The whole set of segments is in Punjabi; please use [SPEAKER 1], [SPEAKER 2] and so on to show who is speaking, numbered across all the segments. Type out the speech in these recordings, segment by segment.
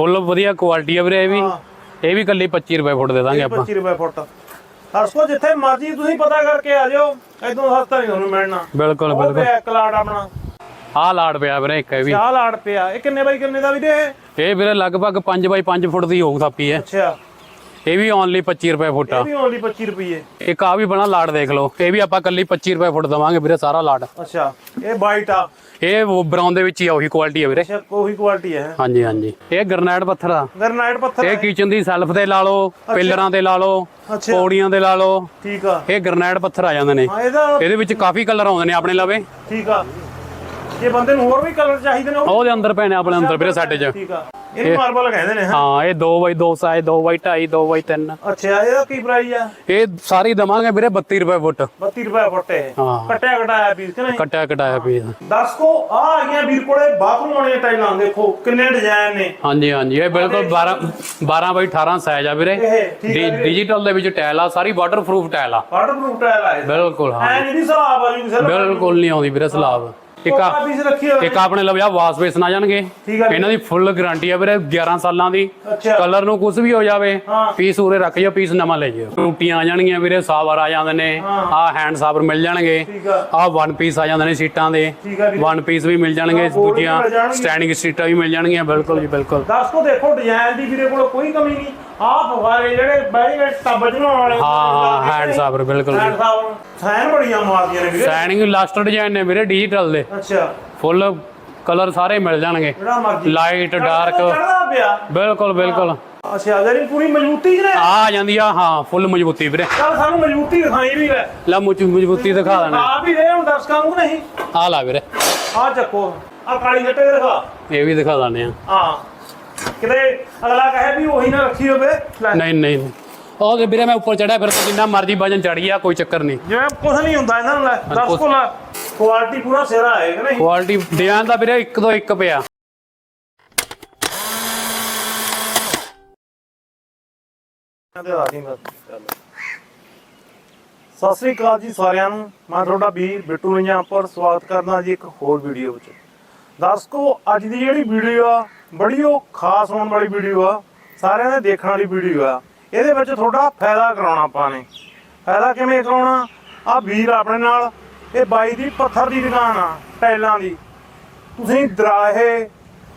[SPEAKER 1] ਫੁੱਲ ਵਧੀਆ ਕੁਆਲਿਟੀ ਆ ਵੀਰੇ ਇਹ ਵੀ। ਇਹ ਵੀ ਕੱਲੀ 25 ਰੁਪਏ ਫੁੱਟ ਦੇ ਦਾਂਗੇ ਆਪਾਂ।
[SPEAKER 2] 25 ਰੁਪਏ ਫੁੱਟ। ਹਰਸਕੋ ਜਿੱਥੇ ਮਰਜ਼ੀ ਤੁਸੀਂ ਪਤਾ ਕਰਕੇ ਆ ਜਾਓ ਇਦੋਂ ਸਸਤਾ ਨਹੀਂ ਤੁਹਾਨੂੰ ਮਿਲਣਾ।
[SPEAKER 1] ਬਿਲਕੁਲ ਬਿਲਕੁਲ।
[SPEAKER 2] ਪਿਆ ਕਲਾੜ ਆਪਣਾ।
[SPEAKER 1] ਆਹ ਲਾੜ ਪਿਆ ਵੀਰੇ ਇੱਕ ਇਹ ਵੀ।
[SPEAKER 2] ਚਾਹ ਲਾੜ ਪਿਆ। ਇਹ ਕਿੰਨੇ ਬਾਈ ਕਿੰਨੇ ਦਾ ਵੀ ਦੇ
[SPEAKER 1] ਇਹ? ਵੀਰੇ ਲਗਭਗ 5 ਬਾਈ 5 ਫੁੱਟ ਦੀ ਹੋਊ ਥਾਪੀ ਹੈ
[SPEAKER 2] ਅੱਛਾ।
[SPEAKER 1] ਇਹ ਵੀ ਓਨਲੀ 25 ਰੁਪਏ ਫੁੱਟ ਆ।
[SPEAKER 2] ਇਹ ਵੀ ਓਨਲੀ 25 ਰੁਪਏ
[SPEAKER 1] ਇੱਕ ਆ ਵੀ ਬਣਾ ਲਾੜ ਦੇਖ ਲਓ। ਇਹ ਵੀ ਆਪਾਂ ਕੱਲੀ 25 ਰੁਪਏ ਫੁੱਟ ਦਵਾਂਗੇ ਵੀਰੇ ਸਾਰਾ ਲਾੜ।
[SPEAKER 2] ਅੱਛਾ ਇਹ ਵਾਈਟ ਆ।
[SPEAKER 1] ਇਹ ਬਰਾਊਨ ਦੇ ਵਿੱਚ ਹੀ ਆ ਉਹੀ ਕੁਆਲਿਟੀ ਆ ਵੀਰੇ।
[SPEAKER 2] ਅੱਛਾ ਉਹੀ ਕੁਆਲਿਟੀ ਹੈ
[SPEAKER 1] ਹਾਂਜੀ ਹਾਂਜੀ। ਇਹ ਗ੍ਰਨਾਈਟ ਪੱਥਰ ਆ।
[SPEAKER 2] ਗਰਨਾਈਟ ਪੱਥਰ
[SPEAKER 1] ਇਹ। ਕਿਚਨ ਦੀ ਸੈਲਫ ਤੇ ਲਾ ਲਓ ਪਿੱਲਰਾਂ ਤੇ ਲਾ ਲਓ ਪੌੜੀਆਂ ਤੇ ਲਾ ਲਓ।
[SPEAKER 2] ਠੀਕ ਆ।
[SPEAKER 1] ਇਹ ਗ੍ਰਨਾਈਟ ਪੱਥਰ ਆ ਜਾਂਦੇ ਨੇ।
[SPEAKER 2] ਹਾਂ ਇਹਦਾ
[SPEAKER 1] ਵਿੱਚ ਕਾਫੀ ਕਲਰ ਆਉਂਦੇ ਨੇ ਆਪਣੇ ਲਵੇ।
[SPEAKER 2] ਠੀਕ ਆ। ਜੇ ਬੰਦੇ ਨੂੰ ਹੋਰ ਵੀ ਕਲਰ ਚਾਹੀਦੇ ਨੇ ਉਹ
[SPEAKER 1] ਉਹਦੇ ਅੰਦਰ ਪੈਣੇ ਆਪਣੇ ਅੰਦਰ ਵੀਰੇ ਸਾਡੇ ਚ।
[SPEAKER 2] ਠੀਕ ਆ। ਇਹ ਮਾਰਬਲ ਕਹਿੰਦੇ ਨੇ ਹਾਂ?
[SPEAKER 1] ਇਹ 2 ਬਾਈ 2 ਸਾਈਜ਼ 2 ਬਾਈ 2.5 2 ਬਾਈ 3
[SPEAKER 2] ਅੱਛਾ ਇਹਦਾ ਕੀ ਪ੍ਰਾਈਸ ਆ?
[SPEAKER 1] ਇਹ ਸਾਰੀ ਦਵਾਂਗੇ ਵੀਰੇ 32 ਰੁਪਏ ਫੁੱਟ।
[SPEAKER 2] 32 ਰੁਪਏ ਫੁੱਟ ਹੈ। ਕਟਿਆ ਕਟਾਇਆ ਪੀਸ ਕਿ ਨਹੀਂ?
[SPEAKER 1] ਕਟਿਆ ਕਟਾਇਆ ਪੀਸ
[SPEAKER 2] ਦਰਸ਼ਕੋ ਆ ਆ ਗਈਆਂ ਵੀਰ ਕੋਲੇ ਬਾਥਰੂਮ ਵਾਲੀਆਂ ਟਾਈਲਾਂ ਦੇਖੋ ਕਿੰਨੇ ਡਿਜ਼ਾਈਨ ਨੇ।
[SPEAKER 1] ਹਾਂਜੀ ਹਾਂਜੀ ਇਹ ਬਿਲਕੁਲ 12 12 ਬਾਈ 18 ਸਾਈਜ਼ ਆ ਵੀਰੇ।
[SPEAKER 2] ਆ।
[SPEAKER 1] ਡਿਜੀਟਲ ਦੇ ਵਿੱਚ ਟਾਇਲ ਆ ਸਾਰੀ ਵਾਟਰਪ੍ਰੂਫ ਟਾਇਲ ਆ।
[SPEAKER 2] ਵਾਟਰਪ੍ਰੂਫ ਟਾਇਲ ਆ
[SPEAKER 1] ਬਿਲਕੁਲ ਹਾਂ
[SPEAKER 2] ਐ ਨਹੀਂ ਦੀ ਸਲਾਬ ਆ ਜੀ
[SPEAKER 1] ਬਿਲਕੁਲ ਨਹੀਂ ਆਉਂਦੀ ਵੀਰੇ ਸਲਾਬ। ਇੱਕ ਆ
[SPEAKER 2] ਪੀਸ ਰੱਖੀ ਹੋਈ
[SPEAKER 1] ਇੱਕ ਆਪਣੇ ਲਵਿਆ ਆ ਜਾਣਗੇ।
[SPEAKER 2] ਠੀਕ ਆ।
[SPEAKER 1] ਇਹਨਾਂ ਦੀ ਫੁੱਲ ਗਾਰੰਟੀ ਆ ਵੀਰੇ 11 ਸਾਲਾਂ ਦੀ।
[SPEAKER 2] ਅੱਛਾ।
[SPEAKER 1] ਕਲਰ ਨੂੰ ਕੁਝ ਵੀ ਹੋ ਜਾਵੇ
[SPEAKER 2] ਹਾਂ।
[SPEAKER 1] ਪੀਸ ਉਰੇ ਰੱਖ ਜਾਓ ਪੀਸ ਨਵਾਂ ਲੈ ਜਾਓ। ਟੂਟੀਆਂ ਆ ਜਾਣਗੀਆਂ ਵੀਰੇ ਸਾਵਰ ਆ ਜਾਂਦੇ ਨੇ।
[SPEAKER 2] ਹਾਂ।
[SPEAKER 1] ਆਹ ਹੈਂਡ ਸਾਵਰ ਮਿਲ ਜਾਣਗੇ।
[SPEAKER 2] ਠੀਕ ਆ।
[SPEAKER 1] ਵਨ ਪੀਸ ਆ ਜਾਂਦੇ ਨੇ ਸੀਟਾਂ ਦੇ।
[SPEAKER 2] ਠੀਕ ਆ ਵੀਰੇ।
[SPEAKER 1] ਵਨ ਪੀਸ ਵੀ ਮਿਲ ਜਾਣਗੇ
[SPEAKER 2] ਹਾਂ, ਵੀ
[SPEAKER 1] ਦੂਜੀਆਂ
[SPEAKER 2] ਮਿਲ।
[SPEAKER 1] ਸਟੈਂਡਿੰਗ ਸੀਟਾਂ ਵੀ ਮਿਲ ਜਾਣਗੀਆਂ। ਬਿਲਕੁਲ ਜੀ ਬਿਲਕੁਲ।
[SPEAKER 2] ਦਰਸ਼ਕੋ ਦੇਖੋ ਡਿਜ਼ਾਈਨ ਦੀ ਵੀਰੇ ਕੋਲ ਕੋਈ ਕਮੀ ਨਹੀਂ। ਆਹ ਫਵਾਰੇ ਜਿਹੜੇ ਕੇ ਟੱਬ ਬਣਾਉਣ ਵਾਲੇ।
[SPEAKER 1] ਹਾਂ ਹਾਂ ਹੈਂਡ ਸਾਵਰ ਬਿਲਕੁਲ
[SPEAKER 2] ਹੈਂਡ ਸਾਬਰ ਸੈਨ ਬੜੀਆਂ ਮਾਰਦੀਆਂ ਨੇ ਵੀਰੇ।
[SPEAKER 1] ਸਟੈਂਡਿੰਗ ਲਾਸਟ ਡਿਜ਼ਾਈਨ ਨੇ ਵੀਰੇ ਡਿਜੀਟਲ ਦੇ।
[SPEAKER 2] ਅੱਛਾ।
[SPEAKER 1] ਫੁੱਲ ਕਲਰ ਸਾਰੇ ਮਿਲ ਜਾਣਗੇ।
[SPEAKER 2] ਜਿਹੜਾ ਮਰਜ਼ੀ।
[SPEAKER 1] ਲਾਈਟ ਡਾਰਕ ਬਿਲਕੁਲ ਬਿਲਕੁਲ।
[SPEAKER 2] ਅੱਛਾ ਜਿਹੜੀ ਪੂਰੀ ਮਜ਼ਬੂਤੀ ਨੇ
[SPEAKER 1] ਆ ਜਾਂਦੀ ਆ ਹਾਂ ਫੁੱਲ ਮਜ਼ਬੂਤੀ ਵੀਰੇ।
[SPEAKER 2] ਚੱਲ ਸਾਨੂੰ ਮਜ਼ਬੂਤੀ ਦਿਖਾਈ ਵੀ ਹੈ।
[SPEAKER 1] ਲੈ ਮੁੱਚ ਮਜ਼ਬੂਤੀ ਦਿਖਾ ਦੇਣਾ
[SPEAKER 2] ਆ। ਵੀ ਰਹੇ ਹੁਣ ਦਰਸ਼ਕਾਂ ਨੂੰ ਨਹੀਂ।
[SPEAKER 1] ਆ ਲਾ ਵੀਰੇ।
[SPEAKER 2] ਆ ਚੱਕੋ। ਆ ਕਾਲੀ ਜੱਟੇ ਦੇ ਦਿਖਾ।
[SPEAKER 1] ਇਹ ਵੀ ਦਿਖਾ ਦਿੰਦੇ ਆ।
[SPEAKER 2] ਹਾਂ। ਕਿਤੇ ਅਗਲਾ ਕਹੇ ਵੀ ਉਹੀ ਨਾ ਰੱਖੀ ਹੋਵੇ ਲੈ
[SPEAKER 1] ਨਹੀਂ ਨਹੀਂ ਨਹੀਂ। ਉਹ ਵੀਰੇ ਮੈਂ ਉੱਪਰ ਚੜਿਆ ਫਿਰ ਜਿੰਨਾ ਮਰਜ਼ੀ ਵਜਨ ਚੜੀ ਆ ਕੋਈ ਚੱਕਰ ਨਹੀਂ।
[SPEAKER 2] ਜਿਵੇਂ ਕੁਝ ਨਹੀਂ ਹੁੰਦਾ ਇਹਨਾਂ ਨੂੰ ਲੈ ਲੈ ਕੁਆਲਿਟੀ ਪੂਰਾ ਸਿਰਾ ਹੈ ਕਿ ਨਹੀਂ?
[SPEAKER 1] ਕੁਆਲਿਟੀ ਡਿਜ਼ਾਈਨ ਦਾ ਵੀਰੇ ਇੱਕ ਤੋਂ ਇੱਕ ਪਿਆ।
[SPEAKER 2] ਸਤਿ ਸ੍ਰੀ ਅਕਾਲ ਜੀ ਸਾਰਿਆਂ ਨੂੰ। ਮੈਂ ਤੁਹਾਡਾ ਵੀਰ ਬਿੱਟੂ ਨਿਆਂਪੁਰ ਸਵਾਗਤ ਕਰਦਾ ਜੀ ਇੱਕ ਹੋਰ ਵੀਡੀਓ ਵਿੱਚ। ਦਰਸ਼ਕੋ, ਅੱਜ ਦੀ ਜਿਹੜੀ ਵੀਡੀਓ ਆ, ਬੜੀ ਉਹ ਖਾਸ ਹੋਣ ਵਾਲੀ ਵੀਡੀਓ ਆ। ਸਾਰਿਆਂ ਨੇ ਦੇਖਣ ਵਾਲੀ ਵੀਡੀਓ ਆ। ਇਹਦੇ ਵਿੱਚ ਤੁਹਾਡਾ ਫਾਇਦਾ ਕਰਾਉਣਾ ਆਪਾਂ ਨੇ। ਫਾਇਦਾ ਕਿਵੇਂ ਕਰਾਉਣਾ? ਆ ਵੀਰ ਆਪਣੇ ਨਾਲ। ਇਹ ਬਾਈ ਦੀ ਪੱਥਰ ਦੀ ਦੁਕਾਨ ਆ, ਟਾਈਲਾਂ ਦੀ। ਤੁਸੀਂ ਦਰਾਹੇ,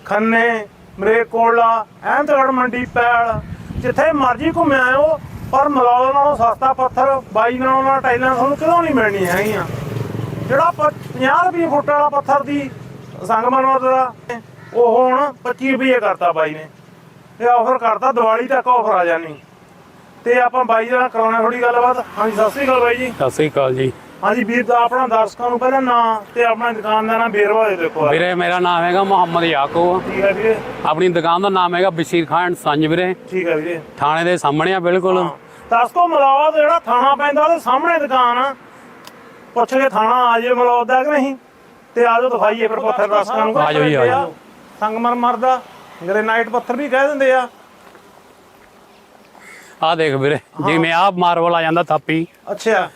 [SPEAKER 2] ਖੰਨੇ, ਮਰੇਕੋਲਾ ਅਹਿਮਦਗੜ ਮੰਡੀ, ਪੈਲ, ਜਿੱਥੇ ਮਰਜ਼ੀ ਘੁੰਮ ਆਇਓ, ਪਰ ਮਲੌਦ ਨਾਲੋਂ ਸਸਤਾ ਪੱਥਰ, ਬਾਈ ਨਾਲੋਂ ਨਾਲ ਟਾਈਲਾਂ, ਤੁਹਾਨੂੰ ਕਿਦੋਂ ਨਹੀਂ ਮਿਲਣੀ ਹੈਗੀਆਂ? ਜਿਹੜਾ ਪ- 50 ਰੁਪਏ ਫੁੱਟ ਵਾਲਾ ਪੱਥਰ ਦੀ ਸੰਗਮਰਮਰ ਦਾ। ਉਹ ਹੁਣ 25 ਰੁਪਏ ਕਰਤਾ ਬਾਈ ਨੇ। ਇਹ ਆਫਰ ਕਰਤਾ ਦੀਵਾਲੀ ਤੱਕ ਆਫਰ ਆ ਜਾਣੀ। ਤੇ ਆਪਾਂ ਬਾਈ ਨਾਲ ਕਰਾਉਣਾ ਥੋੜੀ ਗੱਲਬਾਤ। ਹਾਂਜੀ ਸਤਿ ਸ੍ਰੀ ਅਕਾਲ ਬਾਈ ਜੀ।
[SPEAKER 1] ਸਤਿ ਸ੍ਰੀ ਅਕਾਲ ਜੀ।
[SPEAKER 2] ਹਾਂਜੀ ਵੀਰ ਦਾ ਆਪਣਾ ਦਰਸ਼ਕਾਂ ਨੂੰ ਪਹਿਲਾਂ ਨਾਂ ਤੇ ਆਪਣਾ ਦੁਕਾਨ ਦਾ ਨਾਮ ਬੇਰਵਾ ਦੇ ਦੇਖੋ
[SPEAKER 1] ਵੀਰੇ ਮੇਰਾ ਨਾਮ ਹੈਗਾ ਮੁਹੰਮਦ ਯਾਕੂਬ।
[SPEAKER 2] ਠੀਕ ਹੈ ਵੀਰੇ।
[SPEAKER 1] ਆਪਣੀ ਦੁਕਾਨ ਦਾ ਨਾਮ ਹੈਗਾ ਬਸ਼ੀਰ ਖਾਨ ਸੰਜ ਵੀਰੇ।
[SPEAKER 2] ਠੀਕ ਹੈ ਵੀਰੇ।
[SPEAKER 1] ਥਾਣੇ ਦੇ ਸਾਹਮਣੇ ਆ ਬਿਲਕੁਲ।
[SPEAKER 2] ਦਸਕੋ ਮਲੌਦ ਜਿਹੜਾ ਥਾਣਾ ਪੈਂਦਾ ਉਹਦੇ ਸਾਹਮਣੇ ਦੁਕਾਨ। ਆ ਪੁੱਛ ਕੇ ਥਾਣਾ ਆ ਜੇ ਮਲੌਦ ਦਾ ਕਿ ਨਹੀਂ। ਤੇ ਆਜੋ ਦਿਖਾਈਏ ਫਿਰ ਪੱਥਰ ਦਸਕਾਂ ਨੂੰ
[SPEAKER 1] ਆ ਜਾਓ ਜੀ, ਆ। ਜਾਓ।
[SPEAKER 2] ਸੰਗਮਰਮਰ ਦਾ ਗ੍ਰੇਨਾਈਟ ਪੱਥਰ ਵੀ ਕਹਿ ਦਿੰਦੇ ਆ।
[SPEAKER 1] ਆ ਦੇਖ ਵੀਰੇ ਜਿਵੇਂ ਆ ਮਾਰਬਲ ਆ ਜਾਂਦਾ ਥਾਪੀ।
[SPEAKER 2] ਅੱਛਾ।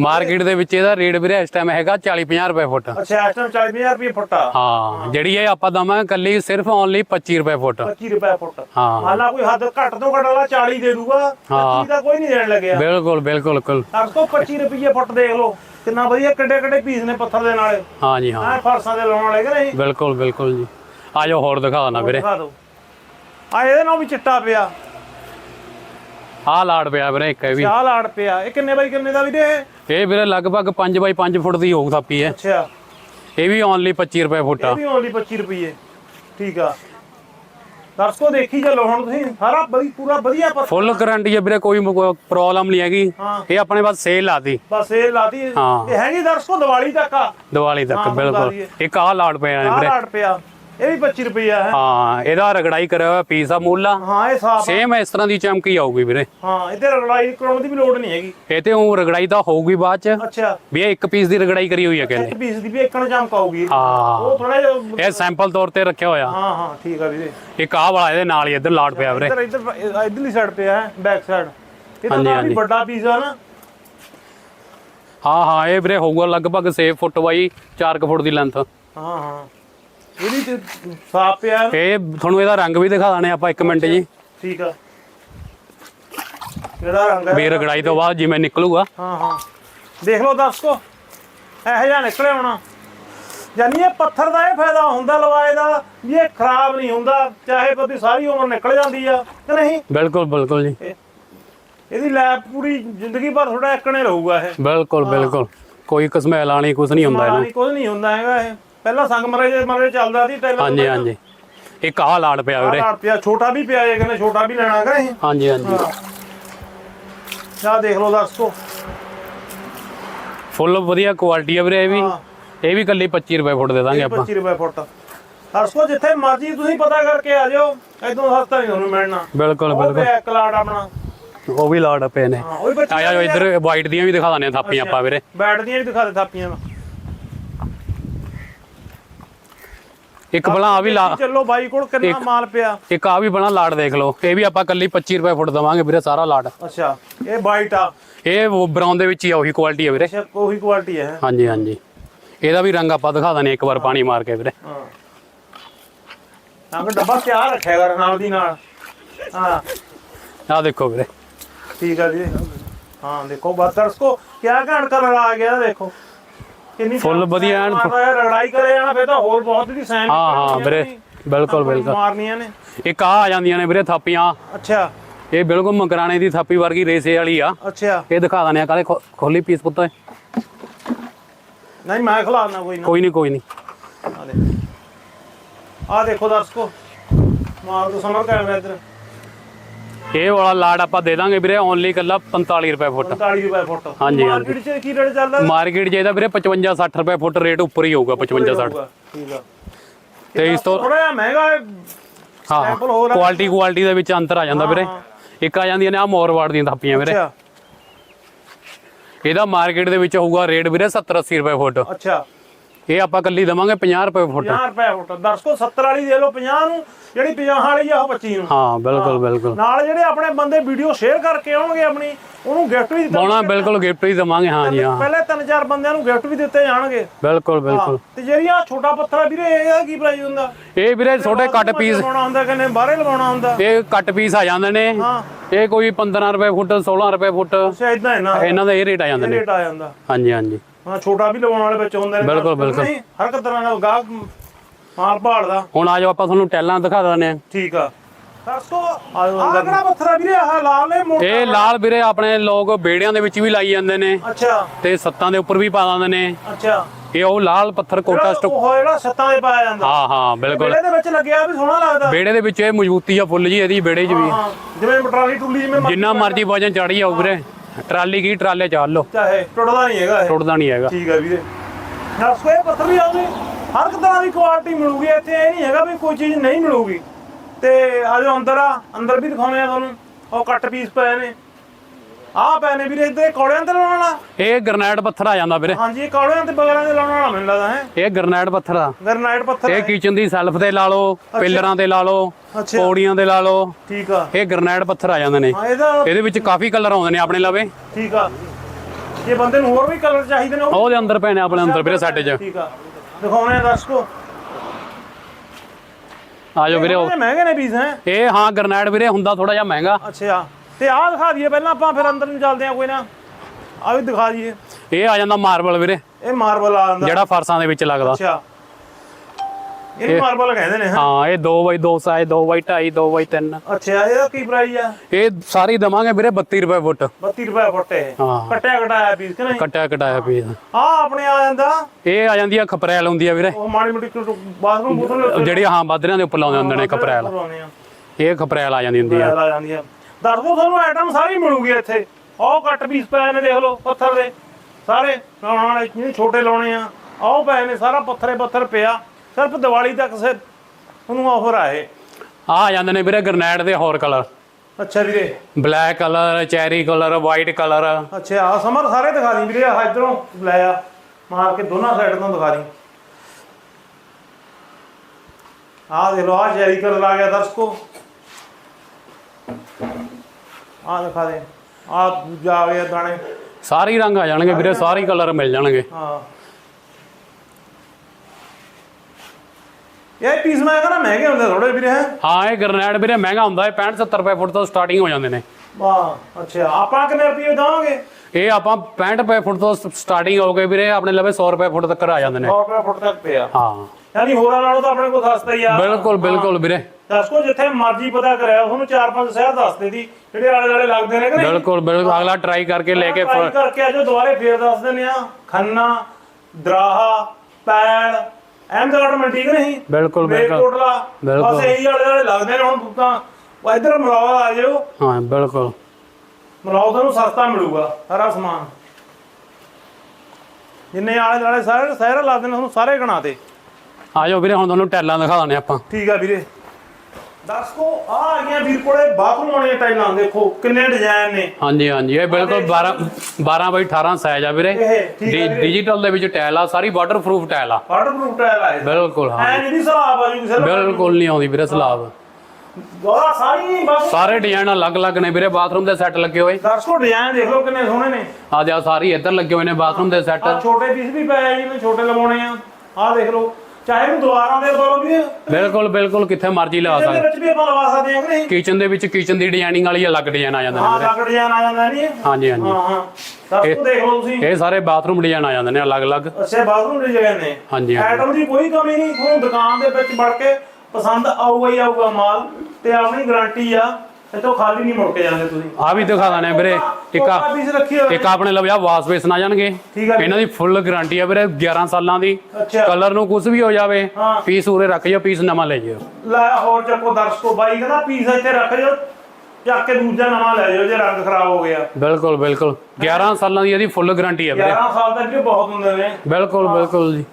[SPEAKER 1] ਮਾਰਕੀਟ ਦੇ ਵਿੱਚ ਇਹਦਾ ਰੇਟ ਵੀਰੇ ਇਸ ਟਾਈਮ ਹੈਗਾ 40 50 ਰੁਪਏ ਫੁੱਟ।
[SPEAKER 2] ਅੱਛਾ ਇਸ ਟਾਈਮ 40000 ਰੁਪਏ ਫੁੱਟ ਆ।
[SPEAKER 1] ਹਾਂ ਜਿਹੜੀ ਇਹ ਆਪਾਂ ਦਵਾਂਗੇ ਕੱਲੀ ਸਿਰਫ ਓਨਲੀ 25 ਰੁਪਏ ਫੁੱਟ।
[SPEAKER 2] 25 ਰੁਪਏ ਫੁੱਟ।
[SPEAKER 1] ਹਾਂ।
[SPEAKER 2] ਹਾਲਾ ਕੋਈ ਹੱਦ ਘੱਟ ਤੋਂ ਘੱਟ ਵਾਲਾ 40 ਦੇ ਦੂਗਾ 25 ਦਾ ਕੋਈ ਨਹੀਂ ਦੇਣ ਲੱਗਿਆ।
[SPEAKER 1] ਬਿਲਕੁਲ ਬਿਲਕੁਲ ਬਿਲਕੁਲ।
[SPEAKER 2] ਦਸਕੋ 25 ਰੁਪਏ ਫੁੱਟ ਦੇਖ ਲਓ ਕਿੰਨਾ ਵਧੀਆ ਕਿੱਡੇ ਕਿੱਡੇ ਪੀਸ ਨੇ ਪੱਥਰ ਦੇ ਨਾਲੇ।
[SPEAKER 1] ਹਾਂ ਜੀ ਹਾਂ।
[SPEAKER 2] ਫਰਸਾਂ ਦੇ ਲਾਉਣ ਵਾਲੇ ਕਿ ਨਹੀਂ?
[SPEAKER 1] ਬਿਲਕੁਲ ਬਿਲਕੁਲ ਜੀ। ਆ ਜਾਓ ਹੋਰ ਦਿਖਾ ਦੇਣਾ ਵੀਰੇ।
[SPEAKER 2] ਦਿਖਾ ਦਿਓ। ਆ ਇਹਦੇ ਨਾਲ ਵੀ ਚਿੱਟਾ ਪਿਆ।
[SPEAKER 1] ਆ ਲਾੜ ਪਿਆ ਵੀਰੇ ਇੱਕ ਵੀ।
[SPEAKER 2] ਚਾਹ ਲਾੜ ਪਿਆ। ਇਹ ਕਿੰਨੇ ਬਾਈ ਕਿੰਨੇ ਦਾ ਵੀ ਦੇ
[SPEAKER 1] ਇਹ ਵੀਰੇ ਲਗਭਗ 5 ਬਾਈ 5 ਫੁੱਟ ਦੀ ਹੋਊ ਥਾਪੀ ਹੈ।
[SPEAKER 2] ਅੱਛਾ।
[SPEAKER 1] ਇਹ ਵੀ ਓਨਲੀ 25 ਰੁਪਏ ਫੁੱਟ ਆ।
[SPEAKER 2] ਇਹ ਵੀ ਓਨਲੀ 25 ਰੁਪਏ ਠੀਕ ਆ। ਦਰਸ਼ਕੋ ਦੇਖੀ ਚੱਲੋ ਹੁਣ ਤੁਸੀਂ। ਸਾਰਾ ਬਈ ਪੂਰਾ ਵਧੀਆ ਪਰ
[SPEAKER 1] ਫੁੱਲ ਗਾਰੰਟੀ ਹੈ ਵੀਰੇ ਕੋਈ ਪ੍ਰੋਬਲਮ ਨਹੀਂ ਹੈਗੀ। ਇਹ ਆਪਣੇ ਪਾਸ ਸੇਲ ਲਾਤੀ
[SPEAKER 2] ਬਸ ਇਹ ਲਾਤੀ। ਇਹ ਹੈਗੀ ਦਰਸ਼ਕੋ ਦੀਵਾਲੀ ਤੱਕ ਆ।
[SPEAKER 1] ਦੀਵਾਲੀ ਤੱਕ ਬਿਲਕੁਲ। ਇੱਕ ਆ ਲਾੜ ਪਿਆ ਨੇ ਵੀਰੇ।
[SPEAKER 2] ਲਾੜ ਪਿਆ। ਇਹ ਵੀ 25 ਰੁਪਏ ਹੈ?
[SPEAKER 1] ਹਾਂ ਇਹਦਾ ਰਗੜਾਈ ਕਰਿਆ ਹੋਇਆ ਪੀਸ ਆ ਮੂਲਾ।
[SPEAKER 2] ਹਾਂ ਇਹ ਸਾਫ਼
[SPEAKER 1] ਸੇਮ ਇਸ ਤਰ੍ਹਾਂ ਦੀ ਚਮਕੀ ਆਊਗੀ ਵੀਰੇ।
[SPEAKER 2] ਹਾਂ ਇਹਦੇ ਰਗੜਾਈ ਕਰਾਉਣ ਦੀ ਵੀ ਲੋੜ ਨਹੀਂ ਹੈਗੀ।
[SPEAKER 1] ਇਹ ਤੇ ਉਹ ਰਗੜਾਈ ਤਾਂ ਹੋਊਗੀ ਬਾਅਦ ਚ।
[SPEAKER 2] ਅੱਛਾ।
[SPEAKER 1] ਵੀ ਇਹ ਇੱਕ ਪੀਸ ਦੀ ਰਗੜਾਈ ਕਰੀ ਹੋਈ ਹੈ ਕਹਿੰਦੇ।
[SPEAKER 2] ਇੱਕ ਪੀਸ ਦੀ ਵੀ ਇੱਕਣ ਚਮਕ ਆਊਗੀ।
[SPEAKER 1] ਹਾਂ।
[SPEAKER 2] ਉਹ ਥੋੜਾ ਜਿਹਾ
[SPEAKER 1] ਇਹ ਸੈਂਪਲ ਤੌਰ ਤੇ ਰੱਖਿਆ ਹੋਇਆ।
[SPEAKER 2] ਹਾਂ ਹਾਂ ਠੀਕ ਆ ਵੀਰੇ।
[SPEAKER 1] ਇੱਕ ਆਹ ਵਾਲਾ ਇਹਦੇ ਨਾਲ ਹੀ ਇੱਧਰ ਲਾੜ ਪਿਆ ਵੀਰੇ।
[SPEAKER 2] ਇੱਧਰ ਇੱਧਰ ਇਧਰਲੀ ਸਾਈਡ ਪਿਆ ਹੈ ਬੈਕ ਸਾਈਡ ਇਹ ਤਾਂ
[SPEAKER 1] ਹਾਂਜੀ।
[SPEAKER 2] ਵੱਡਾ ਪੀਸ ਆ ਨਾ।
[SPEAKER 1] ਹਾਂ ਹਾਂ ਇਹ ਵੀਰੇ ਹੋਊਗਾ ਲਗਭਗ 6 ਫੁੱਟ ਬਾਈ 4 ਫੁੱਟ ਦੀ ਲੈਂਥ
[SPEAKER 2] ਹਾਂ ਹਾਂ। ਇਹਦੀ ਤੇ ਸਾਫ਼ ਪਿਆ।
[SPEAKER 1] ਇਹ ਤੁਹਾਨੂੰ ਇਹਦਾ ਰੰਗ ਵੀ ਦਿਖਾ ਦਾਣੇ ਆਪਾਂ 1 ਮਿੰਟ ਜੀ।
[SPEAKER 2] ਠੀਕ ਆ। ਕਿਹੜਾ ਰੰਗ ਹੈ।
[SPEAKER 1] ਵੀ ਰਗੜਾਈ ਤੋਂ ਬਾਅਦ ਜਿਵੇਂ ਨਿਕਲੂਗਾ।
[SPEAKER 2] ਹਾਂ ਹਾਂ। ਦੇਖ ਲਓ ਦਰਸ਼ਕੋ ਇਹੋ ਜਿਹਾ ਨਿਕਲਿਆ ਹੋਣਾ। ਯਾਨੀ ਇਹ ਪੱਥਰ ਦਾ ਇਹ ਫਾਇਦਾ ਹੁੰਦਾ ਲਵਾਏ ਦਾ ਵੀ ਇਹ ਖਰਾਬ ਨਹੀਂ ਹੁੰਦਾ ਚਾਹੇ ਕਦੀ ਸਾਰੀ ਉਮਰ ਨਿਕਲ ਜਾਂਦੀ ਆ ਕਿ ਨਹੀਂ?
[SPEAKER 1] ਬਿਲਕੁਲ ਬਿਲਕੁਲ ਜੀ।
[SPEAKER 2] ਇਹਦੀ ਲੈਬ ਪੂਰੀ ਜ਼ਿੰਦਗੀ ਭਰ ਥੋੜਾ ਇੱਕਣੇ ਰਹੂਗਾ ਇਹ।
[SPEAKER 1] ਬਿਲਕੁਲ ਬਿਲਕੁਲ। ਕੋਈ ਕਸਮੈਲ ਆਣੀ ਕੁਝ ਨਹੀਂ ਹੁੰਦਾ
[SPEAKER 2] ਮਾਰਾ
[SPEAKER 1] ਇਹਨੂੰ।
[SPEAKER 2] ਨਹੀਂ ਕੁਝ ਨਹੀਂ ਹੁੰਦਾ ਹੈਗਾ ਇਹ। ਪਹਿਲਾਂ ਸੰਗਮਰੇ ਜੇ ਮਰੇ ਚੱਲਦਾ ਸੀ ਟੈਲਾਂ
[SPEAKER 1] ਹਾਂਜੀ ਹਾਂਜੀ। ਇੱਕ ਆਹ ਲਾੜ ਪਿਆ ਵੀਰੇ।
[SPEAKER 2] ਆਹ ਪਿਆ ਛੋਟਾ ਵੀ ਪਿਆ ਇਹ ਕਹਿੰਦੇ ਛੋਟਾ ਵੀ ਲੈਣਾ ਇਹ
[SPEAKER 1] ਹਾਂਜੀ ਹਾਂਜੀ।
[SPEAKER 2] ਆਹ ਦੇਖ ਲਓ ਦਰਸ਼ਕੋ
[SPEAKER 1] ਫੁੱਲ ਵਧੀਆ ਕੁਆਲਿਟੀ ਆ ਵੀਰੇ ਇਹ ਵੀ। ਇਹ ਵੀ ਕੱਲੀ 25 ਰੁਪਏ ਫੁੱਟ ਦੇ ਦਾਂਗੇ ਆਪਾਂ।
[SPEAKER 2] 25 ਰੁਪਏ ਫੁੱਟ। ਦਰਸ਼ਕੋ ਜਿੱਥੇ ਮਰਜ਼ੀ ਤੁਸੀਂ ਪਤਾ ਕਰਕੇ ਆ ਜਾਓ ਇਦੋਂ ਸਸਤਾ ਨਹੀਂ ਤੁਹਾਨੂੰ ਮਿਲਣਾ।
[SPEAKER 1] ਬਿਲਕੁਲ
[SPEAKER 2] ਉਹ
[SPEAKER 1] ਬਿਲਕੁਲ।
[SPEAKER 2] ਪਿਆ ਕਲਾੜ ਆਪਣਾ।
[SPEAKER 1] ਉਹ ਵੀ ਲਾੜ ਪਏ ਨੇ।
[SPEAKER 2] ਹਾਂ ਉਹ ਵੀ ਬੱਚੇ
[SPEAKER 1] ਆ ਜਾਓ ਇੱਧਰ ਵਾਈਟ ਦੀਆਂ ਵੀ ਦਿਖਾ ਦਾਂਗੇ ਥਾਪੀਆਂ ਆਪਾਂ ਵੀਰੇ।
[SPEAKER 2] ਬੈਟ ਦੀਆਂ ਵੀ ਦਿਖਾ ਦੇ ਥਾਪੀਆਂ।
[SPEAKER 1] ਇੱਕ ਬਣਾ ਆ ਵੀ ਲਾ
[SPEAKER 2] ਚੱਲੋ ਬਾਈ ਕੋਲ ਕਿੰਨਾ ਮਾਲ ਪਿਆ?
[SPEAKER 1] ਇੱਕ ਆ ਵੀ ਬਣਾ ਲਾੜ ਦੇਖ ਲਓ। ਇਹ ਵੀ ਆਪਾਂ ਕੱਲੀ 25 ਰੁਪਏ ਫੁੱਟ ਦਵਾਂਗੇ ਵੀਰੇ ਸਾਰਾ ਲਾੜ।
[SPEAKER 2] ਅੱਛਾ ਇਹ ਵਾਈਟ ਆ।
[SPEAKER 1] ਇਹ ਬਰਾਊਨ ਦੇ ਵਿੱਚ ਹੀ ਆ ਉਹੀ ਕੁਆਲਿਟੀ ਆ ਵੀਰੇ।
[SPEAKER 2] ਅੱਛਾ ਉਹੀ ਕੁਆਲਿਟੀ ਹੈ?
[SPEAKER 1] ਹਾਂਜੀ ਹਾਂਜੀ। ਇਹਦਾ ਵੀ ਰੰਗ ਆਪਾਂ ਦਿਖਾ ਦਾਂਗੇ ਇੱਕ ਵਾਰ ਪਾਣੀ ਮਾਰ ਕੇ ਵੀਰੇ।
[SPEAKER 2] ਹਾਂ। ਤਾਂ ਡੱਬਾ ਤਿਆਰ ਰੱਖਿਆ ਕਰ ਨਾਲ ਦੀ ਨਾਲ। ਹਾਂ।
[SPEAKER 1] ਆਹ ਦੇਖੋ ਵੀਰੇ।
[SPEAKER 2] ਠੀਕ ਆ ਜੀ। ਹਾਂ ਦੇਖੋ ਬਦਰਸ ਕੋ ਕਿਆ ਘਣ ਕਲਰ ਆ ਗਿਆ ਦੇਖੋ।
[SPEAKER 1] ਫੁੱਲ ਵਧੀਆ ਐਨ।
[SPEAKER 2] ਲੜਾਈ ਕਰੇ ਜਾਣਾ ਫਿਰ ਤਾਂ ਹੋਰ ਬਹੁਤ ਦੀ ਸੈਨ
[SPEAKER 1] ਹਾਂ ਹਾਂ ਵੀਰੇ ਬਿਲਕੁਲ ਬਿਲਕੁਲ।
[SPEAKER 2] ਮਾਰਨੀਆਂ ਨੇ।
[SPEAKER 1] ਇੱਕ ਆ ਆ ਜਾਂਦੀਆਂ ਨੇ ਵੀਰੇ ਥਾਪੀਆਂ।
[SPEAKER 2] ਅੱਛਾ।
[SPEAKER 1] ਇਹ ਬਿਲਕੁਲ ਮਕਰਾਣੇ ਦੀ ਥਾਪੀ ਵਰਗੀ ਰੇਸੇ ਵਾਲੀ ਆ।
[SPEAKER 2] ਅੱਛਾ।
[SPEAKER 1] ਇਹ ਦਿਖਾ ਦਾਂਗੇ ਆ ਕਾਲੇ ਖੋਲੀ ਪੀਸ ਪੁੱਤ
[SPEAKER 2] ਨਹੀਂ ਮੈਂ ਖਿਲਾਉਣਾ ਕੋਈ ਨਾ।
[SPEAKER 1] ਕੋਈ ਨਹੀਂ ਕੋਈ ਨਹੀਂ
[SPEAKER 2] ਆ ਦੇਖੋ ਦਰਸ਼ਕੋ। ਮਾਰ ਦੋ ਸਮਰ ਕੈਮਰਾ ਇੱਧਰ।
[SPEAKER 1] ਇਹ ਵਾਲਾ ਲਾੜ ਆਪਾਂ ਦੇ ਦਾਂਗੇ ਵੀਰੇ ਓਨਲੀ ਕੱਲਾ 45 ਰੁਪਏ ਫੁੱਟ।
[SPEAKER 2] 45 ਰੁਪਏ ਫੁੱਟ।
[SPEAKER 1] ਹਾਂਜੀ,
[SPEAKER 2] ਮਾਰਕੀਟ 'ਚ ਕੀ ਰੇਟ ਚੱਲਦਾ?
[SPEAKER 1] ਮਾਰਕੀਟ ਜਿਹਦਾ ਵੀਰੇ 55 60 ਰੁਪਏ ਫੁੱਟ ਰੇਟ ਉੱਪਰ ਹੀ ਹੋਊਗਾ 55 60
[SPEAKER 2] ਠੀਕ ਆ।
[SPEAKER 1] ਤੇ ਇਸ ਤੋਂ
[SPEAKER 2] ਥੋੜਾ ਜਿਹਾ ਮਹਿੰਗਾ ਹੈ।
[SPEAKER 1] ਹਾਂ। ਕੁਆਲਿਟੀ ਕੁਆਲਿਟੀ ਦੇ ਵਿੱਚ ਅੰਤਰ ਆ ਜਾਂਦਾ ਵੀਰੇ। ਇੱਕ ਆ ਜਾਂਦੀਆਂ ਨੇ ਆ ਮੋਰਵਾੜ ਦੀਆਂ ਥਾਪੀਆਂ ਵੀਰੇ।
[SPEAKER 2] ਅੱਛਾ।
[SPEAKER 1] ਇਹਦਾ ਮਾਰਕੀਟ ਦੇ ਵਿੱਚ ਹੋਊਗਾ ਰੇਟ ਵੀਰੇ 70 80 ਰੁਪਏ ਫੁੱਟ।
[SPEAKER 2] ਅੱਛਾ।
[SPEAKER 1] ਇਹ ਆਪਾਂ ਕੱਲੀ ਦਵਾਂਗੇ 50 ਰੁਪਏ ਫੁੱਟ।
[SPEAKER 2] 50 ਰੁਪਏ ਫੁੱਟ। ਦਰਸ਼ਕੋ 70 ਵਾਲੀ ਦੇ ਲਓ 50 ਨੂੰ ਜਿਹੜੀ 50 ਵਾਲੀ ਆ ਉਹ 25 ਨੂੰ।
[SPEAKER 1] ਹਾਂ ਬਿਲਕੁਲ ਬਿਲਕੁਲ।
[SPEAKER 2] ਨਾਲ ਜਿਹੜੇ ਆਪਣੇ ਬੰਦੇ ਵੀਡੀਓ ਸ਼ੇਅਰ ਕਰਕੇ ਆਉਣਗੇ ਆਪਣੀ ਉਹਨੂੰ ਗਿਫਟ ਵੀ ਦਿੱਤਾ
[SPEAKER 1] ਪਾਉਣਾ ਬਿਲਕੁਲ ਗਿਫਟ ਹੀ ਦਵਾਂਗੇ ਹਾਂ ਜੀ ਹਾਂ।
[SPEAKER 2] ਪਹਿਲੇ ਤਿੰਨ ਚਾਰ ਬੰਦਿਆਂ ਨੂੰ ਗਿਫਟ ਵੀ ਦਿੱਤੇ ਜਾਣਗੇ।
[SPEAKER 1] ਬਿਲਕੁਲ ਬਿਲਕੁਲ।
[SPEAKER 2] ਤੇ ਜਿਹੜੀ ਆ ਛੋਟਾ ਪੱਥਰ ਆ ਵੀਰੇ ਇਹਦਾ ਕੀ ਪ੍ਰਾਈਸ ਹੁੰਦਾ?
[SPEAKER 1] ਇਹ ਵੀਰੇ ਛੋਟੇ ਕੱਟ ਪੀਸ
[SPEAKER 2] ਲਵਾਉਣਾ ਹੁੰਦਾ ਕਹਿੰਦੇ ਬਾਹਰੇ ਲਵਾਉਣਾ ਹੁੰਦਾ?
[SPEAKER 1] ਇਹ ਕੱਟ ਪੀਸ ਆ ਜਾਂਦੇ ਨੇ।
[SPEAKER 2] ਹਾਂ।
[SPEAKER 1] ਇਹ ਕੋਈ 15 ਰੁਪਏ ਫੁੱਟ 16 ਰੁਪਏ ਫੁੱਟ।
[SPEAKER 2] ਅੱਛਾ ਇਦਾਂ ਹੈ ਨਾ।
[SPEAKER 1] ਇਹਨਾਂ ਦਾ ਇਹ ਰੇਟ ਆ ਜਾਂਦੇ ਨੇ।
[SPEAKER 2] ਰੇਟ ਆ ਜਾਂਦਾ।
[SPEAKER 1] ਹਾਂਜੀ ਹਾਂਜੀ।
[SPEAKER 2] ਹਾਂ ਛੋਟਾ ਵੀ ਲਵਾਉਣ ਵਾਲੇ ਵਿੱਚ ਹੁੰਦੇ ਨੇ
[SPEAKER 1] ਬਿਲਕੁਲ, ਬਿਲਕੁਲ।
[SPEAKER 2] ਨਹੀਂ, ਹਰ ਇੱਕ ਤਰ੍ਹਾਂ ਦਾ ਗਾਹਕ ਮਾਲ ਭਾਲਦਾ।
[SPEAKER 1] ਹੁਣ ਆ ਜਾਓ ਆਪਾਂ ਤੁਹਾਨੂੰ ਟੈਲਾਂ ਦਿਖਾ ਦਿੰਦੇ ਆ
[SPEAKER 2] ਠੀਕ ਆ। ਦਰਸੋ ਆਹ ਕਿਹੜਾ ਪੱਥਰ ਆ ਵੀਰੇ? ਆਹ ਲਾਲ ਨੇ ਮੋਟਾ
[SPEAKER 1] ਇਹ ਲਾਲ ਵੀਰੇ ਆਪਣੇ ਲੋਕ ਬੇੜਿਆਂ ਦੇ ਵਿੱਚ ਵੀ ਲਾਈ ਜਾਂਦੇ ਨੇ।
[SPEAKER 2] ਅੱਛਾ।
[SPEAKER 1] ਤੇ ਸੱਤਾਂ ਦੇ ਉੱਪਰ ਵੀ ਪਾ ਦਿੰਦੇ ਨੇ।
[SPEAKER 2] ਅੱਛਾ।
[SPEAKER 1] ਇਹ ਉਹ ਲਾਲ ਪੱਥਰ ਕੋਟਾ ਸਟੋ
[SPEAKER 2] ਉਹ ਜਿਹੜਾ ਛੱਤਾਂ ਦੇ ਪਾਇਆ ਜਾਂਦਾ।
[SPEAKER 1] ਹਾਂ ਹਾਂ ਬਿਲਕੁਲ।
[SPEAKER 2] ਬੇੜੇ ਦੇ ਵਿੱਚ ਲੱਗਿਆ ਵੀ ਸੋਹਣਾ ਲੱਗਦਾ।
[SPEAKER 1] ਬੇੜੇ ਦੇ ਵਿੱਚ ਇਹ ਮਜ਼ਬੂਤੀ ਆ ਫੁੱਲ ਜੀ ਇਹਦੀ ਬੇੜੇ 'ਚ ਵੀ।
[SPEAKER 2] ਹਾਂ ਜਿਵੇਂ ਮਟਰਾਲੀ ਟੁੱਲੀ ਜਿਵੇਂ ਮਰਜ਼ੀ
[SPEAKER 1] ਜਿੰਨਾ ਮਰਜ਼ੀ ਵਜਨ ਚੜੀ ਜਾਊ ਵੀਰੇ। ਟਰਾਲੀ ਕੀ ਟਰਾਲੇ ਚੱਲ ਲੋ
[SPEAKER 2] ਚਾਹੇ ਟੁੱਟਦਾ ਨਹੀਂ ਹੈਗਾ ਇਹ।
[SPEAKER 1] ਟੁੱਟਦਾ ਨਹੀਂ ਹੈਗਾ।
[SPEAKER 2] ਠੀਕ ਆ ਵੀਰੇ। ਦਰਸੋ ਇਹ ਪੱਥਰ ਵੀ ਆਉਂਦੇ। ਹਰ ਇੱਕ ਤਰ੍ਹਾਂ ਦੀ ਕੁਆਲਿਟੀ ਮਿਲੂਗੀ। ਇੱਥੇ ਇਹ ਨਹੀਂ ਹੈਗਾ ਵੀ ਕੋਈ ਚੀਜ਼ ਨਹੀਂ ਮਿਲੂਗੀ। ਤੇ ਆ ਜਾਓ ਅੰਦਰ ਆ। ਅੰਦਰ ਵੀ ਦਿਖਾਉਂਦੇ ਆ ਤੁਹਾਨੂੰ। ਉਹ ਕੱਟ ਪੀਸ ਪਏ ਨੇ। ਆਹ ਨੇ ਵੀਰੇ ਇੱਥੇ ਕੌੜਿਆਂ ਤੇ ਲਾਉਣ ਵਾਲਾ?
[SPEAKER 1] ਇਹ ਗ੍ਰਨਾਈਟ ਪੱਥਰ ਆ ਜਾਂਦਾ ਵੀਰੇ।
[SPEAKER 2] ਹਾਂਜੀ ਇਹ ਕੌੜਿਆਂ ਤੇ ਬਗਲਾਂ ਤੇ ਲਾਉਣ ਵਾਲਾ ਮੈਨੂੰ ਲੱਗਦਾ ਹੈ?
[SPEAKER 1] ਇਹ ਗ੍ਰਨਾਈਟ ਪੱਥਰ ਆ।
[SPEAKER 2] ਗਰਨਾਈਟ ਪੱਥਰ
[SPEAKER 1] ਇਹ। ਕਿਚਨ ਦੀ ਸੈਲਫ ਤੇ ਲਾ ਲਓ ਪਿੱਲਰਾਂ ਤੇ ਲਾ ਲਓ ਪੌੜੀਆਂ ਤੇ ਲਾ ਲਓ।
[SPEAKER 2] ਠੀਕ ਆ।
[SPEAKER 1] ਇਹ ਗ੍ਰਨਾਈਟ ਪੱਥਰ ਆ ਜਾਂਦੇ ਨੇ।
[SPEAKER 2] ਇਹਦਾ
[SPEAKER 1] ਇਹਦੇ ਵਿੱਚ ਕਾਫੀ ਕਲਰ ਆਉਂਦੇ ਨੇ ਆਪਣੇ ਲਵੇ।
[SPEAKER 2] ਠੀਕ ਆ। ਜੇ ਬੰਦੇ ਨੂੰ ਹੋਰ ਵੀ ਕਲਰ ਚਾਹੀਦੇ ਨੇ ਉਹ?
[SPEAKER 1] ਉਹਦੇ ਅੰਦਰ ਪੈਣੇ ਆਪਣੇ ਅੰਦਰ ਵੀਰੇ ਸਾਡੇ 'ਚ।
[SPEAKER 2] ਠੀਕ ਆ। ਦਿਖਾਉਣੇ ਦਰਸ਼ਕੋ।
[SPEAKER 1] ਆ ਜਾਓ ਵੀਰੇ
[SPEAKER 2] ਮਹਿੰਗੇ ਨੇ ਪੀਸ ਹੈ?
[SPEAKER 1] ਇਹ ਹਾਂ ਗ੍ਰਨਾਈਟ ਵੀਰੇ ਹੁੰਦਾ ਥੋੜਾ ਜਿਹਾ ਮਹਿੰਗਾ।
[SPEAKER 2] ਅੱਛਾ। ਤੇ ਆਹ ਦਿਖਾ ਦਈਏ ਪਹਿਲਾਂ ਆਪਾਂ ਫਿਰ ਅੰਦਰ ਨੂੰ ਚੱਲਦੇ ਆ ਕੋਈ ਨਾ। ਆ ਵੀ ਦਿਖਾ ਦਈਏ।
[SPEAKER 1] ਇਹ ਆ ਜਾਂਦਾ ਮਾਰਬਲ ਵੀਰੇ।
[SPEAKER 2] ਇਹ ਮਾਰਬਲ ਆ ਜਾਂਦਾ।
[SPEAKER 1] ਜਿਹੜਾ ਫਰਸਾਂ ਦੇ ਵਿੱਚ ਲੱਗਦਾ।
[SPEAKER 2] ਅੱਛਾ। ਇਹ ਮਾਰਬਲ ਕਹਿੰਦੇ ਨੇ ਹਾਂ?
[SPEAKER 1] ਹਾਂ ਇਹ 2x2 ਸਾਈਜ਼ 2x2.5 2x3
[SPEAKER 2] ਅੱਛਾ ਇਹਦਾ ਕੀ ਪ੍ਰਾਈਸ ਆ?
[SPEAKER 1] ਇਹ ਸਾਰੀ ਦਵਾਂਗੇ ਵੀਰੇ 32 ਰੁਪਏ ਫੁੱਟ।
[SPEAKER 2] 32 ਰੁਪਏ ਫੁੱਟ ਇਹ।
[SPEAKER 1] ਹਾਂ।
[SPEAKER 2] ਕਟਿਆ ਕਟਾਇਆ ਪੀਸ ਕਿ ਨਹੀਂ?
[SPEAKER 1] ਕਟਿਆ ਕਟਾਇਆ ਪੀਸ
[SPEAKER 2] ਆ ਆਪਣੇ ਆ ਜਾਂਦਾ।
[SPEAKER 1] ਇਹ ਆ ਜਾਂਦੀ ਆ ਖਪਰੈਲ ਹੁੰਦੀ ਆ ਵੀਰੇ।
[SPEAKER 2] ਉਹ ਮਾੜੀ ਮੋਟੀ ਬਾਥਰੂਮ ਬੂਥਰੂਮ
[SPEAKER 1] ਜਿਹੜੀ ਹਾਂ ਬਾਦਰਿਆਂ ਦੇ ਉੱਪਰ ਲਾਉਂਦੇ ਹੁੰਦੇ ਨੇ ਖਪਰੈਲ। ਇਹ ਖਪਰੈਲ ਆ ਜਾਂਦੀ ਹੁੰਦੀ ਆ।
[SPEAKER 2] ਆ ਜਾਂਦੀ ਆ। ਦੱਸ ਦੋ ਤੁਹਾਨੂੰ ਆਈਟਮ ਸਾਰੀ ਮਿਲੂਗੀ ਇੱਥੇ। ਉਹ ਕੱਟ ਪੀਸ ਪਏ ਨੇ ਦੇਖ ਲਓ ਪੱਥਰ ਦੇ। ਸਾਰੇ ਲਾਉਣ ਵਾਲੇ ਜਿਹੜੇ ਛੋਟੇ ਲਾਉਣੇ ਆ ਆਹ ਪਏ ਨੇ ਸਾਰਾ ਪੱਥਰੇ ਪੱਥਰ ਪਿਆ। ਸਿਰਫ ਦੀਵਾਲੀ ਤੱਕ ਸੇ ਤੁਹਾਨੂੰ ਆਫਰ ਆਏ
[SPEAKER 1] ਆ ਜਾਂਦੇ ਨੇ ਵੀਰੇ ਗ੍ਰਨਾਈਟ ਦੇ ਹੋਰ ਕਲਰ
[SPEAKER 2] ਅੱਛਾ ਵੀਰੇ।
[SPEAKER 1] Black colour cherry colour white colour
[SPEAKER 2] ਅੱਛਾ ਆ ਸਮਰ ਸਾਰੇ ਦਿਖਾ ਦੀ ਵੀਰੇ ਆ ਇਧਰੋਂ ਲੈ ਆ। ਮਾਰ ਕੇ ਦੋਨਾਂ ਸਾਈਡ ਤੋਂ ਦਿਖਾ ਦੀ ਆ ਦੇਖ ਲਓ ਆ ਜੈਰੀ ਕਲਰ ਆ ਗਿਆ ਦਰਸ਼ਕੋ। ਆ ਦਿਖਾ ਦੇ। ਆ ਦੂਜਾ ਆ ਗਿਆ ਦਾਣੇ।
[SPEAKER 1] ਸਾਰੇ ਹੀ ਰੰਗ ਆ ਜਾਣਗੇ ਵੀਰੇ ਸਾਰੇ ਹੀ ਕਲਰ ਮਿਲ ਜਾਣਗੇ।
[SPEAKER 2] ਹਾਂ। ਇਹ ਪੀਸ ਮੈਂ ਕਹਿੰਦਾ ਮਹਿੰਗੇ ਹੁੰਦੇ ਥੋੜੇ ਵੀਰੇ ਹੈ।
[SPEAKER 1] ਹਾਂ ਇਹ ਗ੍ਰਨੇਡ ਵੀਰੇ ਮਹਿੰਗਾ ਹੁੰਦਾ ਹੈ 65 70 ਰੁਪਏ ਫੁੱਟ ਤੋਂ ਸਟਾਰਟਿੰਗ ਹੋ ਜਾਂਦੇ ਨੇ।
[SPEAKER 2] ਵਾਹ ਅੱਛਾ। ਆਪਾਂ ਕਿੰਨੇ ਰੁਪਏ ਦਾਂਗੇ
[SPEAKER 1] ਇਹ ਆਪਾਂ 65 ਰੁਪਏ ਫੁੱਟ ਤੋਂ ਸਟਾਰਟਿੰਗ ਹੋ ਗਏ ਵੀਰੇ ਆਪਣੇ ਲਵੇ 100 ਰੁਪਏ ਫੁੱਟ ਤੱਕ ਆ ਜਾਂਦੇ ਨੇ।
[SPEAKER 2] 100 ਰੁਪਏ ਫੁੱਟ ਤੱਕ ਪਿਆ।
[SPEAKER 1] ਹਾਂ।
[SPEAKER 2] ਯਾਨੀ ਹੋਰਾਂ ਨਾਲੋਂ ਤਾਂ ਆਪਣੇ ਕੋਲ ਸਸਤਾ ਹੀ ਆ।
[SPEAKER 1] ਬਿਲਕੁਲ ਬਿਲਕੁਲ ਵੀਰੇ।
[SPEAKER 2] ਦੱਸ ਕੋ ਜਿੱਥੇ ਮਰਜ਼ੀ ਪਤਾ ਕਰਿਆ ਤੁਹਾਨੂੰ ਚਾਰ ਪੰਜ ਸ਼ਹਿਰ ਦੱਸਦੇ ਦੀ ਜਿਹੜੇ ਆਲੇ ਦੁਆਲੇ ਲੱਗਦੇ ਨੇ ਕਿ ਨਹੀਂ?
[SPEAKER 1] ਬਿਲਕੁਲ ਬਿਲਕੁਲ ਅਗਲਾ ਟਰਾਈ ਕਰਕੇ ਲੈ ਕੇ
[SPEAKER 2] ਟਰਾਈ ਕਰਕੇ ਆਜੋ ਦੁਬਾਰੇ ਫੇਰ ਦੱਸ ਦਿੰਦੇ ਆ। ਖੰਨਾ ਦਰਾਹਾ ਪੈਲ ਅਹਿਮਦਗੜ੍ਹ ਮੰਡੀ ਕਿ ਨਹੀਂ।
[SPEAKER 1] ਬਿਲਕੁਲ ਬਿਲਕੁਲ। ਬਿਲਕੁਲ।
[SPEAKER 2] ਬਸ ਇਹੀ ਆਲੇ ਦੁਆਲੇ ਲੱਗਦੇ ਨੇ ਹੁਣ ਤਾਂ। ਉਹ ਇੱਧਰ ਮਰਾਵਾ ਆ ਜਿਓ।
[SPEAKER 1] ਹਾਂ ਬਿਲਕੁਲ।
[SPEAKER 2] ਮਰਾਵਾ ਤੁਹਾਨੂੰ ਸਸਤਾ ਮਿਲੂਗਾ ਸਾਰਾ ਸਮਾਨ। ਜਿੰਨੇ ਆਲੇ ਦੁਆਲੇ ਸਾਰੇ ਸ਼ਹਿਰ ਲੱਗਦੇ ਨੇ ਤੁਹਾਨੂੰ ਸਾਰੇ ਗਣਾ ਤੇ
[SPEAKER 1] ਆ ਜਾਓ ਵੀਰੇ ਹੁਣ ਤੁਹਾਨੂੰ ਟੈਲਾਂ ਦਿਖਾ ਦਿੰਦੇ ਆਪਾਂ।
[SPEAKER 2] ਠੀਕ ਆ ਵੀਰੇ। ਦੱਸ ਆ ਆ ਗਈਆਂ ਵੀਰ ਕੋਲੇ ਬਾਥਰੂਮ ਵਾਲੀਆਂ ਟਾਈਲਾਂ ਦੇਖੋ ਕਿੰਨੇ ਡਿਜ਼ਾਈਨ ਨੇ।
[SPEAKER 1] ਹਾਂਜੀ ਹਾਂਜੀ ਇਹ ਬਿਲਕੁਲ 12 12 ਬਾਈ 18 ਸਾਈਜ਼ ਆ ਵੀਰੇ।
[SPEAKER 2] ਇਹ ਠੀਕ ਆ ਵੀਰੇ।
[SPEAKER 1] ਡਿਜੀਟਲ ਦੇ ਵਿੱਚ ਟੈਲ ਆ ਸਾਰੀ ਵਾਟਰਪ੍ਰੂਫ ਟੈਲ ਆ।
[SPEAKER 2] ਵਾਟਰਪ੍ਰੂਫ ਟਾਇਲ ਆਏ
[SPEAKER 1] ਬਿਲਕੁਲ ਹਾਂ
[SPEAKER 2] ਐ ਜਿਹੜੀ ਸਲਾਬ ਆ ਜੀ ਕਿਸੇ ਨੂੰ
[SPEAKER 1] ਬਿਲਕੁਲ ਨਹੀਂ ਆਉਂਦੀ ਵੀਰੇ ਸਲਾਬ।
[SPEAKER 2] ਦੋਰਾ ਸਾਰੀ ਬਸ
[SPEAKER 1] ਸਾਰੇ ਡਿਜ਼ਾਈਨ ਅਲੱਗ-ਅਲੱਗ ਨੇ ਵੀਰੇ ਬਾਥਰੂਮ ਦੇ ਸੈੱਟ ਲੱਗੇ ਹੋਏ।
[SPEAKER 2] ਦਰਸ਼ਕੋ ਡਿਜ਼ਾਈਨ ਦੇਖ ਲਓ ਕਿੰਨੇ ਸੋਹਣੇ ਨੇ।
[SPEAKER 1] ਆ ਜਾ ਸਾਰੀ ਇੱਧਰ ਲੱਗੇ ਹੋਏ ਨੇ ਬਾਥਰੂਮ ਦੇ ਸੈੱਟ
[SPEAKER 2] ਆ ਛੋਟੇ ਪੀਸ ਵੀ ਪਏ ਆ ਜਿਹਨੇ ਛੋਟੇ ਲਵਾਉਣੇ ਆ। ਆ ਦੇਖ ਲਓ। ਚਾਹੇ ਨੂੰ ਦੁਆਰਾਂ ਦੇ ਬੋਲੋ ਵੀ ਇਹਦੇ
[SPEAKER 1] ਬਿਲਕੁਲ ਬਿਲਕੁਲ ਕਿੱਥੇ ਮਰਜ਼ੀ ਲਵਾ ਸਕਦੇ।
[SPEAKER 2] ਵਿੱਚ ਵੀ ਆਪਾਂ ਲਵਾ ਸਕਦੇ ਹਾਂ ਕਿ ਨਹੀਂ?
[SPEAKER 1] ਕਿਚਨ ਦੇ ਵਿੱਚ ਕਿਚਨ ਦੀ ਡਿਜ਼ਾਈਨਿੰਗ ਵਾਲੀ ਅਲੱਗ ਡਿਜ਼ਾਈਨ ਆ ਜਾਂਦੇ ਨੇ
[SPEAKER 2] ਹਾਂ
[SPEAKER 1] ਵੀਰੇ
[SPEAKER 2] ਲੱਗ ਡਿਜ਼ਾਈਨ ਆ ਜਾਂਦਾ ਨਹੀਂ ਇਹ?
[SPEAKER 1] ਹਾਂਜੀ ਹਾਂਜੀ।
[SPEAKER 2] ਹਾਂ ਹਾਂ। ਦਰਸ਼ਕੋ ਦੇਖ ਲਓ ਤੁਸੀਂ।
[SPEAKER 1] ਇਹ ਸਾਰੇ ਬਾਥਰੂਮ ਡਿਜ਼ਾਈਨ ਆ ਜਾਂਦੇ ਨੇ ਅਲੱਗ-ਅਲੱਗ
[SPEAKER 2] ਅੱਛੇ ਬਾਥਰੂਮ ਡਿਜ਼ਾਈਨ ਨੇ।
[SPEAKER 1] ਹਾਂਜੀ ਹਾਂਜੀ।
[SPEAKER 2] ਆਈਟਮ ਦੀ ਕੋਈ ਕਮੀ ਨਹੀਂ। ਤੁਹਾਨੂੰ ਦੁਕਾਨ ਦੇ ਵਿੱਚ ਵੜ ਕੇ ਪਸੰਦ ਆਊਗਾ ਹੀ ਆਊਗਾ ਮਾਲ। ਤੇ ਆਪਣੀ ਗਾਰੰਟੀ ਆ ਇੱਥੋਂ ਖਾਲੀ ਨਹੀਂ ਮੁੜ ਕੇ ਜਾਂਦੇ ਤੁਸੀਂ।
[SPEAKER 1] ਆ ਵੀ ਦਿਖਾ ਦਾਨੇ ਵੀਰੇ ਇੱਕ ਆ-
[SPEAKER 2] ਪੀਸ ਰੱਖੀ ਹੋਈ।
[SPEAKER 1] ਇੱਕ ਆਪਣੇ ਲਵਿਆ ਵਾਸ਼ ਬੇਸਨ ਆ ਜਾਣਗੇ।
[SPEAKER 2] ਠੀਕ ਆ
[SPEAKER 1] ਇਹਨਾਂ ਦੀ ਫੁੱਲ ਗਾਰੰਟੀ ਆ ਵੀਰੇ 11 ਸਾਲਾਂ ਦੀ।
[SPEAKER 2] ਅੱਛਾ।
[SPEAKER 1] ਕਲਰ ਨੂੰ ਕੁਝ ਵੀ ਹੋ ਜਾਵੇ
[SPEAKER 2] ਹਾਂ।
[SPEAKER 1] ਪੀਸ ਉਰੇ ਰੱਖ ਜਾਓ ਪੀਸ ਨਵਾਂ ਲੈ ਜਾਓ
[SPEAKER 2] ਲੈ ਹੋਰ ਚੱਕੋ ਦਰਸ਼ਕੋ ਬਾਈ ਕਹਿੰਦਾ ਪੀਸ ਇੱਥੇ ਰੱਖ ਜਾਓ ਚੱਕ ਕੇ ਦੂਜਾ ਨਵਾਂ ਲੈ ਜਾਓ ਜੇ ਰੰਗ ਖਰਾਬ ਹੋ ਗਿਆ।
[SPEAKER 1] ਬਿਲਕੁਲ ਬਿਲਕੁਲ। 11 ਸਾਲਾਂ ਦੀ ਇਹਦੀ ਫੁੱਲ ਗਾਰੰਟੀ ਆ ਵੀਰੇ।
[SPEAKER 2] 11 ਸਾਲ ਤੱਕ ਵੀ ਬਹੁਤ ਹੁੰਦੇ ਨੇ।
[SPEAKER 1] ਬਿਲਕੁਲ ਬਿਲਕੁਲ ਜੀ।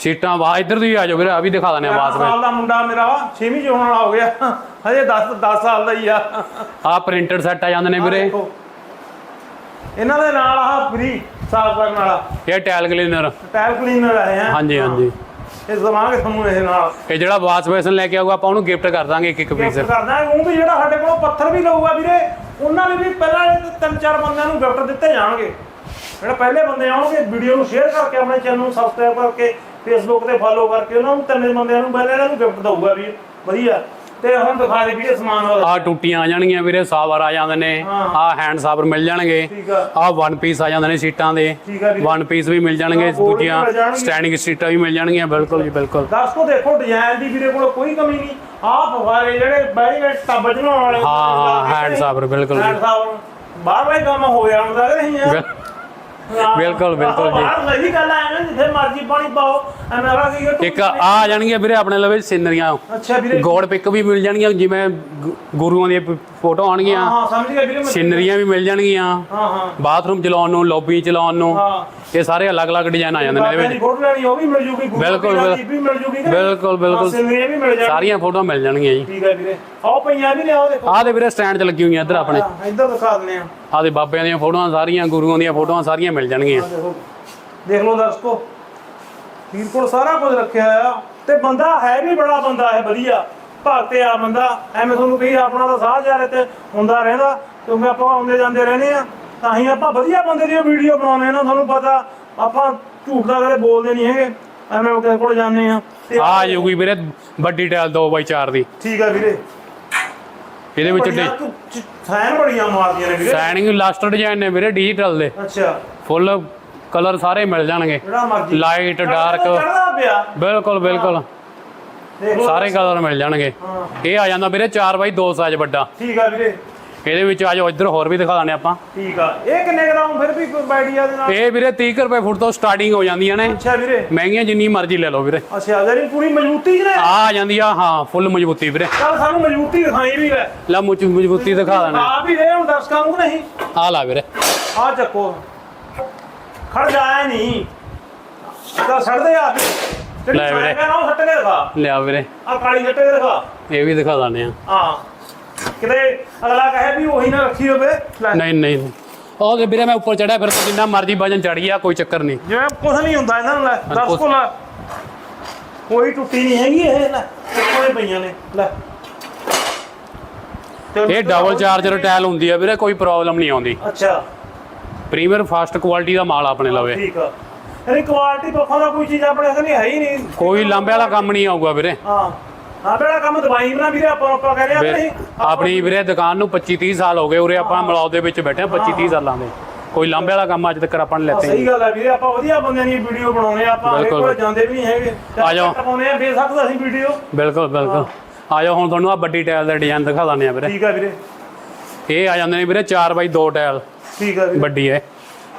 [SPEAKER 1] ਸੀਟਾਂ ਵਾ ਇੱਧਰ ਦੀ ਆ ਜਾਓ ਵੀਰੇ ਆ ਵੀ ਦਿਖਾ ਦਨੇ
[SPEAKER 2] 11
[SPEAKER 1] ਵਾਸ਼ ਬੇਸਨ
[SPEAKER 2] ਸਾਲ ਦਾ ਮੁੰਡਾ ਮੇਰਾ 6ਵੀਂ ਚ ਹੋਣ ਵਾਲਾ ਹੋ ਗਿਆ। ਹਜੇ 10 10 ਸਾਲ ਦਾ ਹੀ ਆ।
[SPEAKER 1] ਆ ਪ੍ਰਿੰਟਡ ਸੈੱਟ ਆ ਜਾਂਦੇ ਨੇ ਵੀਰੇ।
[SPEAKER 2] ਇਹਨਾਂ ਦੇ ਨਾਲ ਆਹ ਫ੍ਰੀ ਸਾਫ਼ ਕਰਨ ਵਾਲਾ।
[SPEAKER 1] ਇਹ ਟਾਇਲ ਕਲੀਨਰ
[SPEAKER 2] ਟਾਇਲ ਕਲੀਨਰ ਆਏ ਆ।
[SPEAKER 1] ਹਾਂਜੀ ਹਾਂਜੀ।
[SPEAKER 2] ਇਹ ਦਵਾਂਗੇ ਤੁਹਾਨੂੰ ਇਹ ਨਾਲ।
[SPEAKER 1] ਇਹ ਜਿਹੜਾ ਵਾਸ਼ ਬੇਸਨ ਲੈ ਕੇ ਆਊਗਾ ਆਪਾਂ ਉਹਨੂੰ ਗਿਫਟ ਕਰ ਦਾਂਗੇ ਇੱਕ ਇੱਕ ਪੀਸ
[SPEAKER 2] ਗਿਫਟ ਕਰਦਾ ਉਹ ਵੀ ਜਿਹੜਾ ਸਾਡੇ ਕੋਲ ਪੱਥਰ ਵੀ ਲਊਗਾ ਵੀਰੇ ਉਹਨਾਂ ਨੇ ਵੀ ਪਹਿਲਾਂ ਇਹ ਤਿੰਨ ਚਾਰ ਬੰਦਿਆਂ ਨੂੰ ਗਿਫਟ ਦਿੱਤੇ ਜਾਣਗੇ। ਜਿਹੜੇ ਪਹਿਲੇ ਬੰਦੇ ਆਉਣਗੇ ਵੀਡੀਓ ਨੂੰ ਸ਼ੇਅਰ ਕਰਕੇ ਆਪਣੇ ਚੈਨਲ ਨੂੰ ਸਬਸਕ੍ਰਾਈਬ ਕਰਕੇ ਫੇਸਬੁੱਕ ਤੇ ਫਾਲੋ ਕਰਕੇ ਉਹਨਾਂ ਨੂੰ ਤਿੰਨ ਬੰਦਿਆਂ ਨੂੰ ਪਹਿਲਾਂ ਇਹਨਾਂ ਨੂੰ ਗਿਫਟ ਦਊਗਾ ਵੀ ਵਧੀਆ। ਤੇ ਹੁਣ ਦਿਖਾ ਦੇ ਵੀਰੇ ਸਮਾਨ ਹੋਰ।
[SPEAKER 1] ਆ ਟੂਟੀਆਂ ਆ ਜਾਣਗੀਆਂ ਵੀਰੇ ਸਾਵਰ ਆ ਜਾਂਦੇ ਨੇ। ਆ ਹੈਂਡ ਸਾਵਰ ਮਿਲ ਜਾਣਗੇ।
[SPEAKER 2] ਆ।
[SPEAKER 1] ਆ ਵਨ ਪੀਸ ਆ ਜਾਂਦੇ ਨੇ ਸੀਟਾਂ ਦੇ।
[SPEAKER 2] ਆ
[SPEAKER 1] ਵਨ ਪੀਸ ਵੀ ਮਿਲ ਜਾਣਗੇ ਦੂਜੀਆਂ। ਸਟੈਂਡਿੰਗ ਸੀਟਾਂ ਵੀ ਮਿਲ ਜਾਣਗੀਆਂ ਬਿਲਕੁਲ ਜੀ ਬਿਲਕੁਲ।
[SPEAKER 2] ਦੱਸ ਕੋ ਦੇਖੋ ਡਿਜ਼ਾਈਨ ਦੀ ਵੀਰੇ ਕੋਲ ਕੋਈ ਕਮੀ ਨਹੀਂ। ਆਹ ਫਵਾਰੇ ਜਿਹੜੇ ਗਏ ਟੱਬ ਬਣਾਉਣ ਵਾਲੇ
[SPEAKER 1] ਹਾਂ ਹੈਂਡ ਸਾਵਰ ਬਿਲਕੁਲ
[SPEAKER 2] ਹੈਂਡ ਸਾਬਰ। ਬਾਹਰਲਾ ਹੀ ਕੰਮ ਹੋ ਕਿ ਨਹੀਂ ਆ?
[SPEAKER 1] ਬਿਲਕੁਲ, ਬਿਲਕੁਲ ਜੀ।
[SPEAKER 2] ਬਾਹਰ ਸਹੀ ਗੱਲ ਆ ਐਵੇਂ ਜਿੱਥੇ ਮਰਜ਼ੀ ਪਾਣੀ ਪਾਓ। ਐਵੇਂ ਰਾ ਕੀ
[SPEAKER 1] ਇੱਕ ਆ ਆ ਜਾਣਗੀਆਂ ਵੀਰੇ ਆਪਣੇ ਲਵੇ ਸਿਨਰੀਆਂ।
[SPEAKER 2] ਅੱਛਾ ਵੀਰੇ।
[SPEAKER 1] ਗੋਡ ਪਿਕ ਵੀ ਮਿਲ ਜਾਣਗੀਆਂ ਜਿਵੇਂ ਗੁ- ਗੁਰੂਆਂ ਦੀਆਂ ਫੋਟੋ ਆਣਗੀਆਂ
[SPEAKER 2] ਹਾਂ ਸਮਝ ਗਿਆ ਵੀਰੇ ਮੈਂ।
[SPEAKER 1] ਸਿਨਰੀਆਂ ਵੀ ਮਿਲ ਜਾਣਗੀਆਂ।
[SPEAKER 2] ਹਾਂ ਹਾਂ।
[SPEAKER 1] ਬਾਥਰੂਮ ਚਲਾਉਣ ਨੂੰ ਲੌਬੀ ਚਲਾਉਣ ਨੂੰ
[SPEAKER 2] ਹਾਂ।
[SPEAKER 1] ਇਹ ਸਾਰੇ ਅਲੱਗ-ਅਲੱਗ ਡਿਜ਼ਾਈਨ ਆ ਜਾਂਦੇ ਨੇ ਇਹਦੇ ਵਿੱਚ।
[SPEAKER 2] ਫੋਟੋ ਲੈਣੀ ਉਹ ਵੀ ਮਿਲ ਜੂਗੀ
[SPEAKER 1] ਬਿਲਕੁਲ? ਬਿਲਕੁਲ। ਬਿਲਕੁਲ
[SPEAKER 2] ਸਿਨਰੀਆਂ ਵੀ ਮਿਲ ਜਾਣ
[SPEAKER 1] ਸਾਰੀਆਂ ਫੋਟੋਆਂ ਮਿਲ ਜਾਣਗੀਆਂ ਜੀ।
[SPEAKER 2] ਠੀਕ ਹੈ ਵੀਰੇ। ਆਓ ਪਈਆਂ ਵੀ ਨੇ ਆਓ ਦੇਖੋ।
[SPEAKER 1] ਆਹ ਦੇ ਵੀਰੇ ਸਟੈਂਡ 'ਚ ਲੱਗੀ ਹੋਈਆਂ ਇੱਧਰ ਆਪਣੇ।
[SPEAKER 2] ਇੱਧਰ ਦਿਖਾ ਦਿੰਦੇ ਆ
[SPEAKER 1] ਆਹ ਦੇ ਬਾਬਿਆਂ ਦੀਆਂ ਫੋਟੋਆਂ ਸਾਰੀਆਂ ਗੁਰੂਆਂ ਦੀਆਂ ਫੋਟੋਆਂ ਸਾਰੀਆਂ ਮਿਲ ਜਾਣਗੀਆਂ।
[SPEAKER 2] ਦੇਖ। ਲਓ ਦਰਸ਼ਕੋ ਵੀਰ ਕੋਲ ਸਾਰਾ ਕੁਝ ਰੱਖਿਆ ਆ ਤੇ ਬੰਦਾ ਹੈ ਵੀ ਬੜਾ ਬੰਦਾ ਹੈ ਵਧੀਆ। ਭਗਤ ਆ ਬੰਦਾ ਐਵੇਂ ਤੁਹਾਨੂੰ ਕਹੀ ਆਪਣਾ ਤਾਂ ਸਾਹ ਜਾ ਤੇ ਹੁੰਦਾ ਰਹਿੰਦਾ ਕਿਉਂਕਿ ਆਪਾਂ ਆਉਂਦੇ ਜਾਂਦੇ ਰਹਿੰਦੇ ਆ ਤਾਂ ਹੀ ਆਪਾਂ ਵਧੀਆ ਬੰਦੇ ਦੀ ਵੀਡੀਓ ਬਣਾਉਂਦੇ ਆ ਨਾ ਤੁਹਾਨੂੰ ਪਤਾ ਆਪਾਂ ਝੂਠ ਦਾ ਕਦੇ ਬੋਲਦੇ ਨਹੀਂ ਹੈਗੇ ਐਵੇਂ ਕਿਸੇ ਕੋਲ ਜਾਂਦੇ ਆ।
[SPEAKER 1] ਆ ਜਾਊਗੀ ਵੀਰੇ ਵੱਡੀ ਟਾਇਲ 2x4 ਦੀ।
[SPEAKER 2] ਠੀਕ ਆ ਵੀਰੇ।
[SPEAKER 1] ਇਹਦੇ ਵਿੱਚ
[SPEAKER 2] ਫੈਨ ਬੜੀਆਂ ਮਾਰਦੀਆਂ ਨੇ ਵੀਰੇ।
[SPEAKER 1] ਸਾਈਨਿੰਗ ਲਾਸਟ ਡਿਜ਼ਾਈਨ ਨੇ ਵੀਰੇ ਡਿਜੀਟਲ ਦੇ।
[SPEAKER 2] ਅੱਛਾ।
[SPEAKER 1] ਫੁੱਲ ਕਲਰ ਸਾਰੇ ਮਿਲ ਜਾਣਗੇ।
[SPEAKER 2] ਜਿਹੜਾ ਮਰਜ਼ੀ।
[SPEAKER 1] ਲਾਈਟ ਡਾਰਕ ਬਿਲਕੁਲ ਬਿਲਕੁਲ। ਸਾਰੇ ਕਲਰ ਮਿਲ ਜਾਣਗੇ। ਇਹ ਆ ਜਾਂਦਾ ਵੀਰੇ 4x2 ਸਾਈਜ਼ ਵੱਡਾ।
[SPEAKER 2] ਠੀਕ ਆ ਵੀਰੇ।
[SPEAKER 1] ਇਹਦੇ ਵਿੱਚ ਆ ਜਾਓ ਇੱਧਰ ਹੋਰ ਵੀ ਦਿਖਾ ਦਾਂਗੇ ਆਪਾਂ।
[SPEAKER 2] ਠੀਕ ਆ। ਇਹ ਕਿੰਨੇ ਗ੍ਰਾਮ ਫਿਰ ਵੀ ਆਈਡੀਆ ਦੇ ਨਾਲ?
[SPEAKER 1] ਇਹ ਵੀਰੇ 30 ਕੁ ਰੁਪਏ ਫੁੱਟ ਤੋਂ ਸਟਾਰਟਿੰਗ ਹੋ ਜਾਂਦੀਆਂ ਨੇ।
[SPEAKER 2] ਅੱਛਾ ਵੀਰੇ।
[SPEAKER 1] ਮਹਿੰਗੀਆਂ ਜਿੰਨੀ ਮਰਜ਼ੀ ਲੈ ਲਓ ਵੀਰੇ।
[SPEAKER 2] ਅੱਛਾ ਜਿਹੜੀ ਪੂਰੀ ਮਜ਼ਬੂਤੀ ਨੇ
[SPEAKER 1] ਆ ਜਾਂਦੀ ਆ ਹਾਂ ਫੁੱਲ ਮਜ਼ਬੂਤੀ ਵੀਰੇ।
[SPEAKER 2] ਚੱਲ ਸਾਨੂੰ ਮਜ਼ਬੂਤੀ ਦਿਖਾਈ ਵੀ ਲੈ।
[SPEAKER 1] ਲੈ ਮੁੱਚ ਮਜ਼ਬੂਤੀ ਦਿਖਾ ਦੇਣਾ
[SPEAKER 2] ਆ। ਵੀ ਰਹੇ ਹੁਣ ਦਰਸ਼ਕਾਂ ਨੂੰ ਨਹੀਂ?
[SPEAKER 1] ਆ ਲਾ ਵੀਰੇ।
[SPEAKER 2] ਆ ਚੱਕੋ। ਖੜ ਜਾਇਆ ਨਹੀਂ। ਤਾਂ ਛੱਡਦੇ ਆ। ਜਿਹੜੀ
[SPEAKER 1] ਲੈ ਵੀਰੇ।
[SPEAKER 2] ਮੈਂ ਕਹਿੰਦਾ ਉਹ ਸੱਟ ਕੇ ਦਿਖਾ।
[SPEAKER 1] ਲਿਆ ਵੀਰੇ।
[SPEAKER 2] ਆ ਕਾਲੀ ਸੱਟ ਕੇ ਦਿਖਾ।
[SPEAKER 1] ਇਹ ਵੀ ਦਿਖਾ ਦਾਨੇ ਆ
[SPEAKER 2] ਹਾਂ। ਕਿਤੇ ਅਗਲਾ ਕਹੇ ਵੀ ਉਹੀ ਨਾ ਰੱਖੀ ਹੋਵੇ। ਲੈ।
[SPEAKER 1] ਨਹੀਂ ਨਹੀਂ। ਉਹ ਤੇ ਵੀਰੇ ਮੈਂ ਉੱਪਰ ਚੜਿਆ ਫਿਰ ਤਾਂ ਜਿੰਨਾ ਮਰਜ਼ੀ ਵਜਨ ਚੜ ਗਿਆ ਕੋਈ ਚੱਕਰ ਨਹੀਂ।
[SPEAKER 2] ਜਿਵੇਂ ਕੁਝ ਨਹੀਂ ਹੁੰਦਾ ਇਹਨਾਂ ਨੂੰ ਲੈ। ਦੱਸ
[SPEAKER 1] ਕੁਛ-
[SPEAKER 2] ਕੋ ਲੈ ਕੋਈ ਟੁੱਟੀ ਨਹੀਂ ਹੈਗੀ ਇਹ ਲੈ। ਕੋਲੇ ਪਈਆਂ ਨੇ ਲੈ। ਤੇ
[SPEAKER 1] ਇਹ ਡਬਲ ਚਾਰਜਰ ਟਾਇਲ ਹੁੰਦੀ ਆ ਵੀਰੇ ਕੋਈ ਪ੍ਰੋਬਲਮ ਨਹੀਂ ਆਉਂਦੀ।
[SPEAKER 2] ਅੱਛਾ।
[SPEAKER 1] ਪ੍ਰੀਮੀਅਰ ਫਾਸਟ ਕੁਆਲਿਟੀ ਦਾ ਮਾਲ ਆਪਣੇ ਲਵੇ।
[SPEAKER 2] ਠੀਕ ਆ। ਇਹਦੀ ਕੁਆਲਿਟੀ ਪੱਖੋਂ ਦਾ ਕੋਈ ਚੀਜ਼ ਆਪਣੇ ਕੋਲ ਨਹੀਂ ਹੈ ਹੀ ਨਹੀਂ।
[SPEAKER 1] ਕੋਈ ਲਾਂਬੇ ਵਾਲਾ ਕੰਮ ਨਹੀਂ ਆਊਗਾ ਵੀਰੇ।
[SPEAKER 2] ਹਾਂ ਹਾਂ ਬੇੜਾ ਕੰਮ ਦਵਾਈ ਬਣਾ ਵੀਰੇ ਆਪਾਂ ਆਪਾਂ ਕਹਿ ਰਹੇ ਆ ਨਹੀਂ
[SPEAKER 1] ਆਪਣੀ ਵੀਰੇ ਦੁਕਾਨ ਨੂੰ 25 30 ਸਾਲ ਹੋ ਗਏ ਉਰੇ ਆਪਾਂ ਮਲਾਉ ਦੇ ਵਿੱਚ ਬੈਠੇ ਆ 25 30 ਸਾਲਾਂ ਦੇ। ਕੋਈ ਲਾਂਬੇ ਵਾਲਾ ਕੰਮ ਅੱਜ ਤੱਕ ਆਪਾਂ ਨੇ ਲੈਤੇ
[SPEAKER 2] ਸਹੀ ਗੱਲ ਹੈ ਵੀਰੇ ਆਪਾਂ ਵਧੀਆ ਬੰਦਿਆਂ ਦੀ ਵੀਡੀਓ ਬਣਾਉਣੇ ਆ ਆਪਾਂ
[SPEAKER 1] ਬਿਲਕੁਲ।
[SPEAKER 2] ਕੋਲ ਜਾਂਦੇ ਵੀ ਨਹੀਂ ਹੈਗੇ।
[SPEAKER 1] ਆ ਜਾਓ।
[SPEAKER 2] ਆ ਬੇਸ਼ੱਕ ਅਸੀਂ ਵੀਡੀਓ।
[SPEAKER 1] ਬਿਲਕੁਲ ਬਿਲਕੁਲ। ਆ ਜਾਓ ਹੁਣ ਤੁਹਾਨੂੰ ਆ ਵੱਡੀ ਟਾਇਲ ਦਾ ਡਿਜ਼ਾਈਨ ਦਿਖਾ ਦਿੰਦੇ ਆ ਵੀਰੇ।
[SPEAKER 2] ਠੀਕ ਆ ਵੀਰੇ।
[SPEAKER 1] ਇਹ ਆ ਜਾਂਦੇ ਨੇ ਵੀਰੇ 4 ਬਾਈ 2 ਟਾਇਲ।
[SPEAKER 2] ਠੀਕ ਆ ਵੀਰੇ।
[SPEAKER 1] ਵੱਡੀ ਹੈ।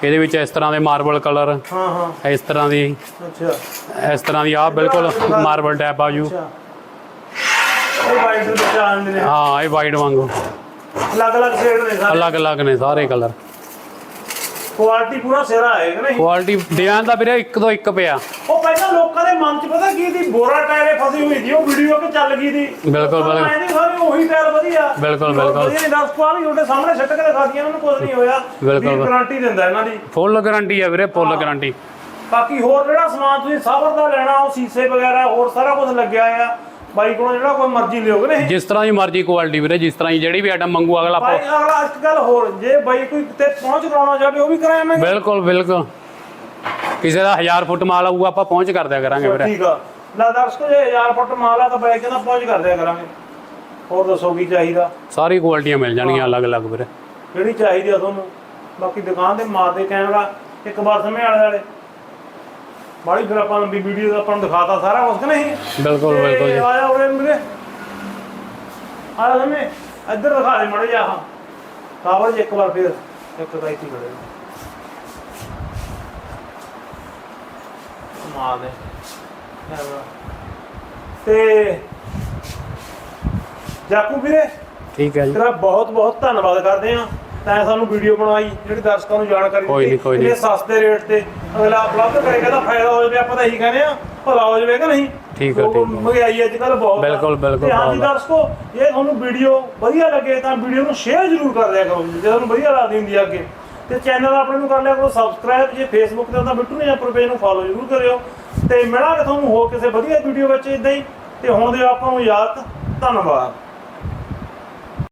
[SPEAKER 1] ਇਹਦੇ ਵਿੱਚ ਇਸ ਤਰ੍ਹਾਂ ਦੇ ਮਾਰਬਲ ਕਲਰ
[SPEAKER 2] ਹਾਂ ਹਾਂ।
[SPEAKER 1] ਇਸ ਤਰ੍ਹਾਂ ਦੀ
[SPEAKER 2] ਅੱਛਾ।
[SPEAKER 1] ਇਸ ਤਰ੍ਹਾਂ ਦੀ ਆ ਬਿਲਕੁਲ ਮਾਰਬਲ ਟੈਪ ਆ ਜੂ।
[SPEAKER 2] ਅੱਛਾ। ਇਹ ਵਾਈਟ ਦੇ ਆਉਂਦੇ ਨੇ।
[SPEAKER 1] ਹਾਂ ਇਹ ਵਾਈਟ ਵਾਂਗੂ।
[SPEAKER 2] ਅਲੱਗ ਅਲੱਗ ਸ਼ੇਡ ਨੇ ਸਾਰੇ।
[SPEAKER 1] ਅਲੱਗ ਅਲੱਗ ਨੇ ਸਾਰੇ ਕਲਰ।
[SPEAKER 2] ਕੁਆਲਿਟੀ ਪੂਰਾ ਸਿਰਾ ਕਿ ਨਹੀਂ?
[SPEAKER 1] ਕੁਆਲਿਟੀ ਡਿਜ਼ਾਈਨ ਦਾ ਵੀਰੇ ਇੱਕ ਤੋਂ ਇੱਕ ਪਿਆ।
[SPEAKER 2] ਉਹ ਪਹਿਲਾਂ ਲੋਕਾਂ ਦੇ ਮਨ 'ਚ ਪਤਾ ਕੀ ਸੀ? ਬੋਰਾ ਟਾਇਰੇ ਫਸੀ ਹੋਈ ਸੀ ਉਹ ਵੀਡੀਓ ਕਿ ਚੱਲ ਗਈ ਸੀ।
[SPEAKER 1] ਬਿਲਕੁਲ, ਬਿਲਕੁਲ।
[SPEAKER 2] ਐ ਨਹੀਂ ਸਾਰੇ ਉਹੀ ਟਾਇਰ ਵਧੀਆ।
[SPEAKER 1] ਬਿਲਕੁਲ,
[SPEAKER 2] ਲੋਕ
[SPEAKER 1] ਬਿਲਕੁਲ।
[SPEAKER 2] ਵਧੀਆ ਦੱਸ ਵੀ ਤੁਹਾਡੇ ਸਾਹਮਣੇ ਛੱਟ ਕੇ ਦਿਖਾ ਦੀਆਂ ਉਹਨੂੰ ਕੁਝ ਨਹੀਂ ਹੋਇਆ।
[SPEAKER 1] ਬਿਲਕੁਲ।
[SPEAKER 2] ਗਾਰੰਟੀ ਦਿੰਦਾ ਇਹਨਾਂ ਦੀ।
[SPEAKER 1] ਫੁੱਲ ਗਾਰੰਟੀ ਹੈ ਵੀਰੇ ਫੁੱਲ ਗਾਰੰਟੀ
[SPEAKER 2] ਬਾਕੀ ਹੋਰ ਜਿਹੜਾ ਸਮਾਨ ਤੁਸੀਂ ਸਾਬਰ ਦਾ ਲੈਣਾ ਉਹ ਸੀਸੇ ਵਗੈਰਾ ਹੋਰ ਸਾਰਾ ਕੁਝ ਲੱਗਿਆ ਆ। ਬਾਈ ਕੋਲੋਂ ਜਿਹੜਾ ਕੋਈ ਮਰਜ਼ੀ ਲਿਓਗੇ ਨਹੀਂ
[SPEAKER 1] ਜਿਸ ਤਰ੍ਹਾਂ ਦੀ ਮਰਜ਼ੀ ਕੁਆਲਿਟੀ ਵੀਰੇ ਜਿਸ ਤਰ੍ਹਾਂ ਦੀ ਜਿਹੜੀ ਵੀ ਆਈਟਮ ਮੰਗੂ ਅਗਲਾ
[SPEAKER 2] ਬਾਈ
[SPEAKER 1] ਆਪਾਂ
[SPEAKER 2] ਅਗਲਾ ਇੱਕ ਗੱਲ ਹੋਰ ਜੇ ਬਾਈ ਕੋਈ ਕਿਤੇ ਪਹੁੰਚ ਕਰਾਉਣਾ ਚਾਹਵੇ ਉਹ ਵੀ ਕਰਾਵਾਂਗੇ
[SPEAKER 1] ਬਿਲਕੁਲ ਬਿਲਕੁਲ। ਕਿਸੇ ਦਾ 1000 ਫੁੱਟ ਮਾਲ ਆਊਗਾ ਆਪਾਂ ਪਹੁੰਚ ਕਰ ਦਿਆ ਕਰਾਂਗੇ ਵੀਰੇ।
[SPEAKER 2] ਠੀਕ ਆ। ਲੈ ਦਰਸ਼ਕੋ ਜੇ 1000 ਫੁੱਟ ਮਾਲ ਆ ਤਾਂ ਬਾਈ ਕਹਿੰਦਾ ਪਹੁੰਚ ਕਰ ਦਿਆ ਕਰਾਂਗੇ। ਹੋਰ ਦੱਸੋ ਕੀ ਚਾਹੀਦਾ?
[SPEAKER 1] ਸਾਰੀ ਕੁਆਲਿਟੀਆਂ ਮਿਲ ਜਾਣਗੀਆਂ ਅਲੱਗ-ਅਲੱਗ ਵੀਰੇ।
[SPEAKER 2] ਜਿਹੜੀ ਚਾਹੀਦੀ ਆ ਤੁਹਾਨੂੰ? ਬਾਕੀ ਦੁਕਾਨ ਤੇ ਮਾਰਦੇ ਕੈਮਰਾ ਇੱਕ ਵਾਰ ਸਮੇਂ ਵਾਲੇ ਵਾਲੇ। ਬਾੜੀ ਫਿਰ ਆਪਾਂ ਲੰਬੀ ਵੀਡੀਓ ਦਾ ਆਪਾਂ ਨੂੰ ਦਿਖਾਤਾ ਸਾਰਾ ਕੁਝ ਕਿ ਨਹੀਂ?
[SPEAKER 1] ਬਿਲਕੁਲ ਬਿਲਕੁਲ ਜੀ।
[SPEAKER 2] ਆਇਆ ਉਰੇ ਮੇਰੇ ਆਇਆ ਸਮੇਂ ਇੱਧਰ ਦਿਖਾ ਦੇ ਮੜੇ ਜਾ ਕਾਬਲ ਇੱਕ ਵਾਰ ਫਿਰ। ਇੱਕ ਤਾਂ ਇੱਥੇ ਖੜੇ ਮਾਰ ਦੇ ਤੇ ਜਾਕੂ ਵੀਰੇ
[SPEAKER 1] ਠੀਕ ਹੈ ਜੀ।
[SPEAKER 2] ਤੇਰਾ ਬਹੁਤ ਬਹੁਤ ਧੰਨਵਾਦ ਕਰਦੇ ਆ ਤੈਂ ਸਾਨੂੰ ਵੀਡੀਓ ਬਣਾਈ ਜਿਹੜੀ ਦਰਸ਼ਕਾਂ ਨੂੰ ਜਾਣਕਾਰੀ
[SPEAKER 1] ਕੋਈ ਨੀ, ਕੋਈ ਨੀ।
[SPEAKER 2] ਇੰਨੇ ਸਸਤੇ ਰੇਟ ਤੇ ਅਗਲਾ ਉਪਲਬਧ ਕਰੇਗਾ ਤਾਂ ਫਾਇਦਾ ਹੋ ਜਾਵੇ ਆਪਾਂ ਤਾਂ ਇਹੀ ਕਹਿੰਦੇ ਆ ਭਲਾ ਹੋ ਜਾਵੇ ਕਿ ਨਹੀਂ
[SPEAKER 1] ਠੀਕ
[SPEAKER 2] ਲੋਕ
[SPEAKER 1] ਠੀਕ ਆ।
[SPEAKER 2] ਮਹਿੰਗਾਈ ਅੱਜ ਕੱਲ ਬਹੁਤ ਆ।
[SPEAKER 1] ਬਿਲਕੁਲ, ਬਿਲਕੁਲ,
[SPEAKER 2] ਤੇ
[SPEAKER 1] ਬਹੁਤ ਆ।
[SPEAKER 2] ਦਰਸ਼ਕੋ ਜੇ ਤੁਹਾਨੂੰ ਵੀਡੀਓ ਵਧੀਆ ਲੱਗੇ ਤਾਂ ਵੀਡੀਓ ਨੂੰ ਸ਼ੇਅਰ ਜ਼ਰੂਰ ਕਰ ਦਿਆ ਕਰੋ ਜੇ ਤੁਹਾਨੂੰ ਵਧੀਆ ਲੱਗਦੀ ਹੁੰਦੀ ਆ ਅੱਗੇ ਤੇ ਚੈਨਲ ਆਪਣੇ ਨੂੰ ਕਰ ਲਿਆ ਕਰੋ ਸਬਸਕ੍ਰਾਈਬ ਜੇ ਫੇਸਬੁੱਕ ਤੇ ਤਾਂ ਬਿੱਟੂ ਨੇ ਆਪਣੇ ਪੇਜ ਨੂੰ ਫਾਲੋ ਜ਼ਰੂਰ ਕਰਿਓ ਤੇ ਮਿਲਾਂਗੇ ਤੁਹਾਨੂੰ ਹੋਰ ਕਿਸੇ ਵਧੀਆ ਵੀਡੀਓ ਵਿੱਚ ਇਦਾਂ ਹੀ ਤੇ ਹੁਣ ਦੇ ਆਪਾਂ ਨੂੰ ਯਾਦ ਧੰਨਵਾਦ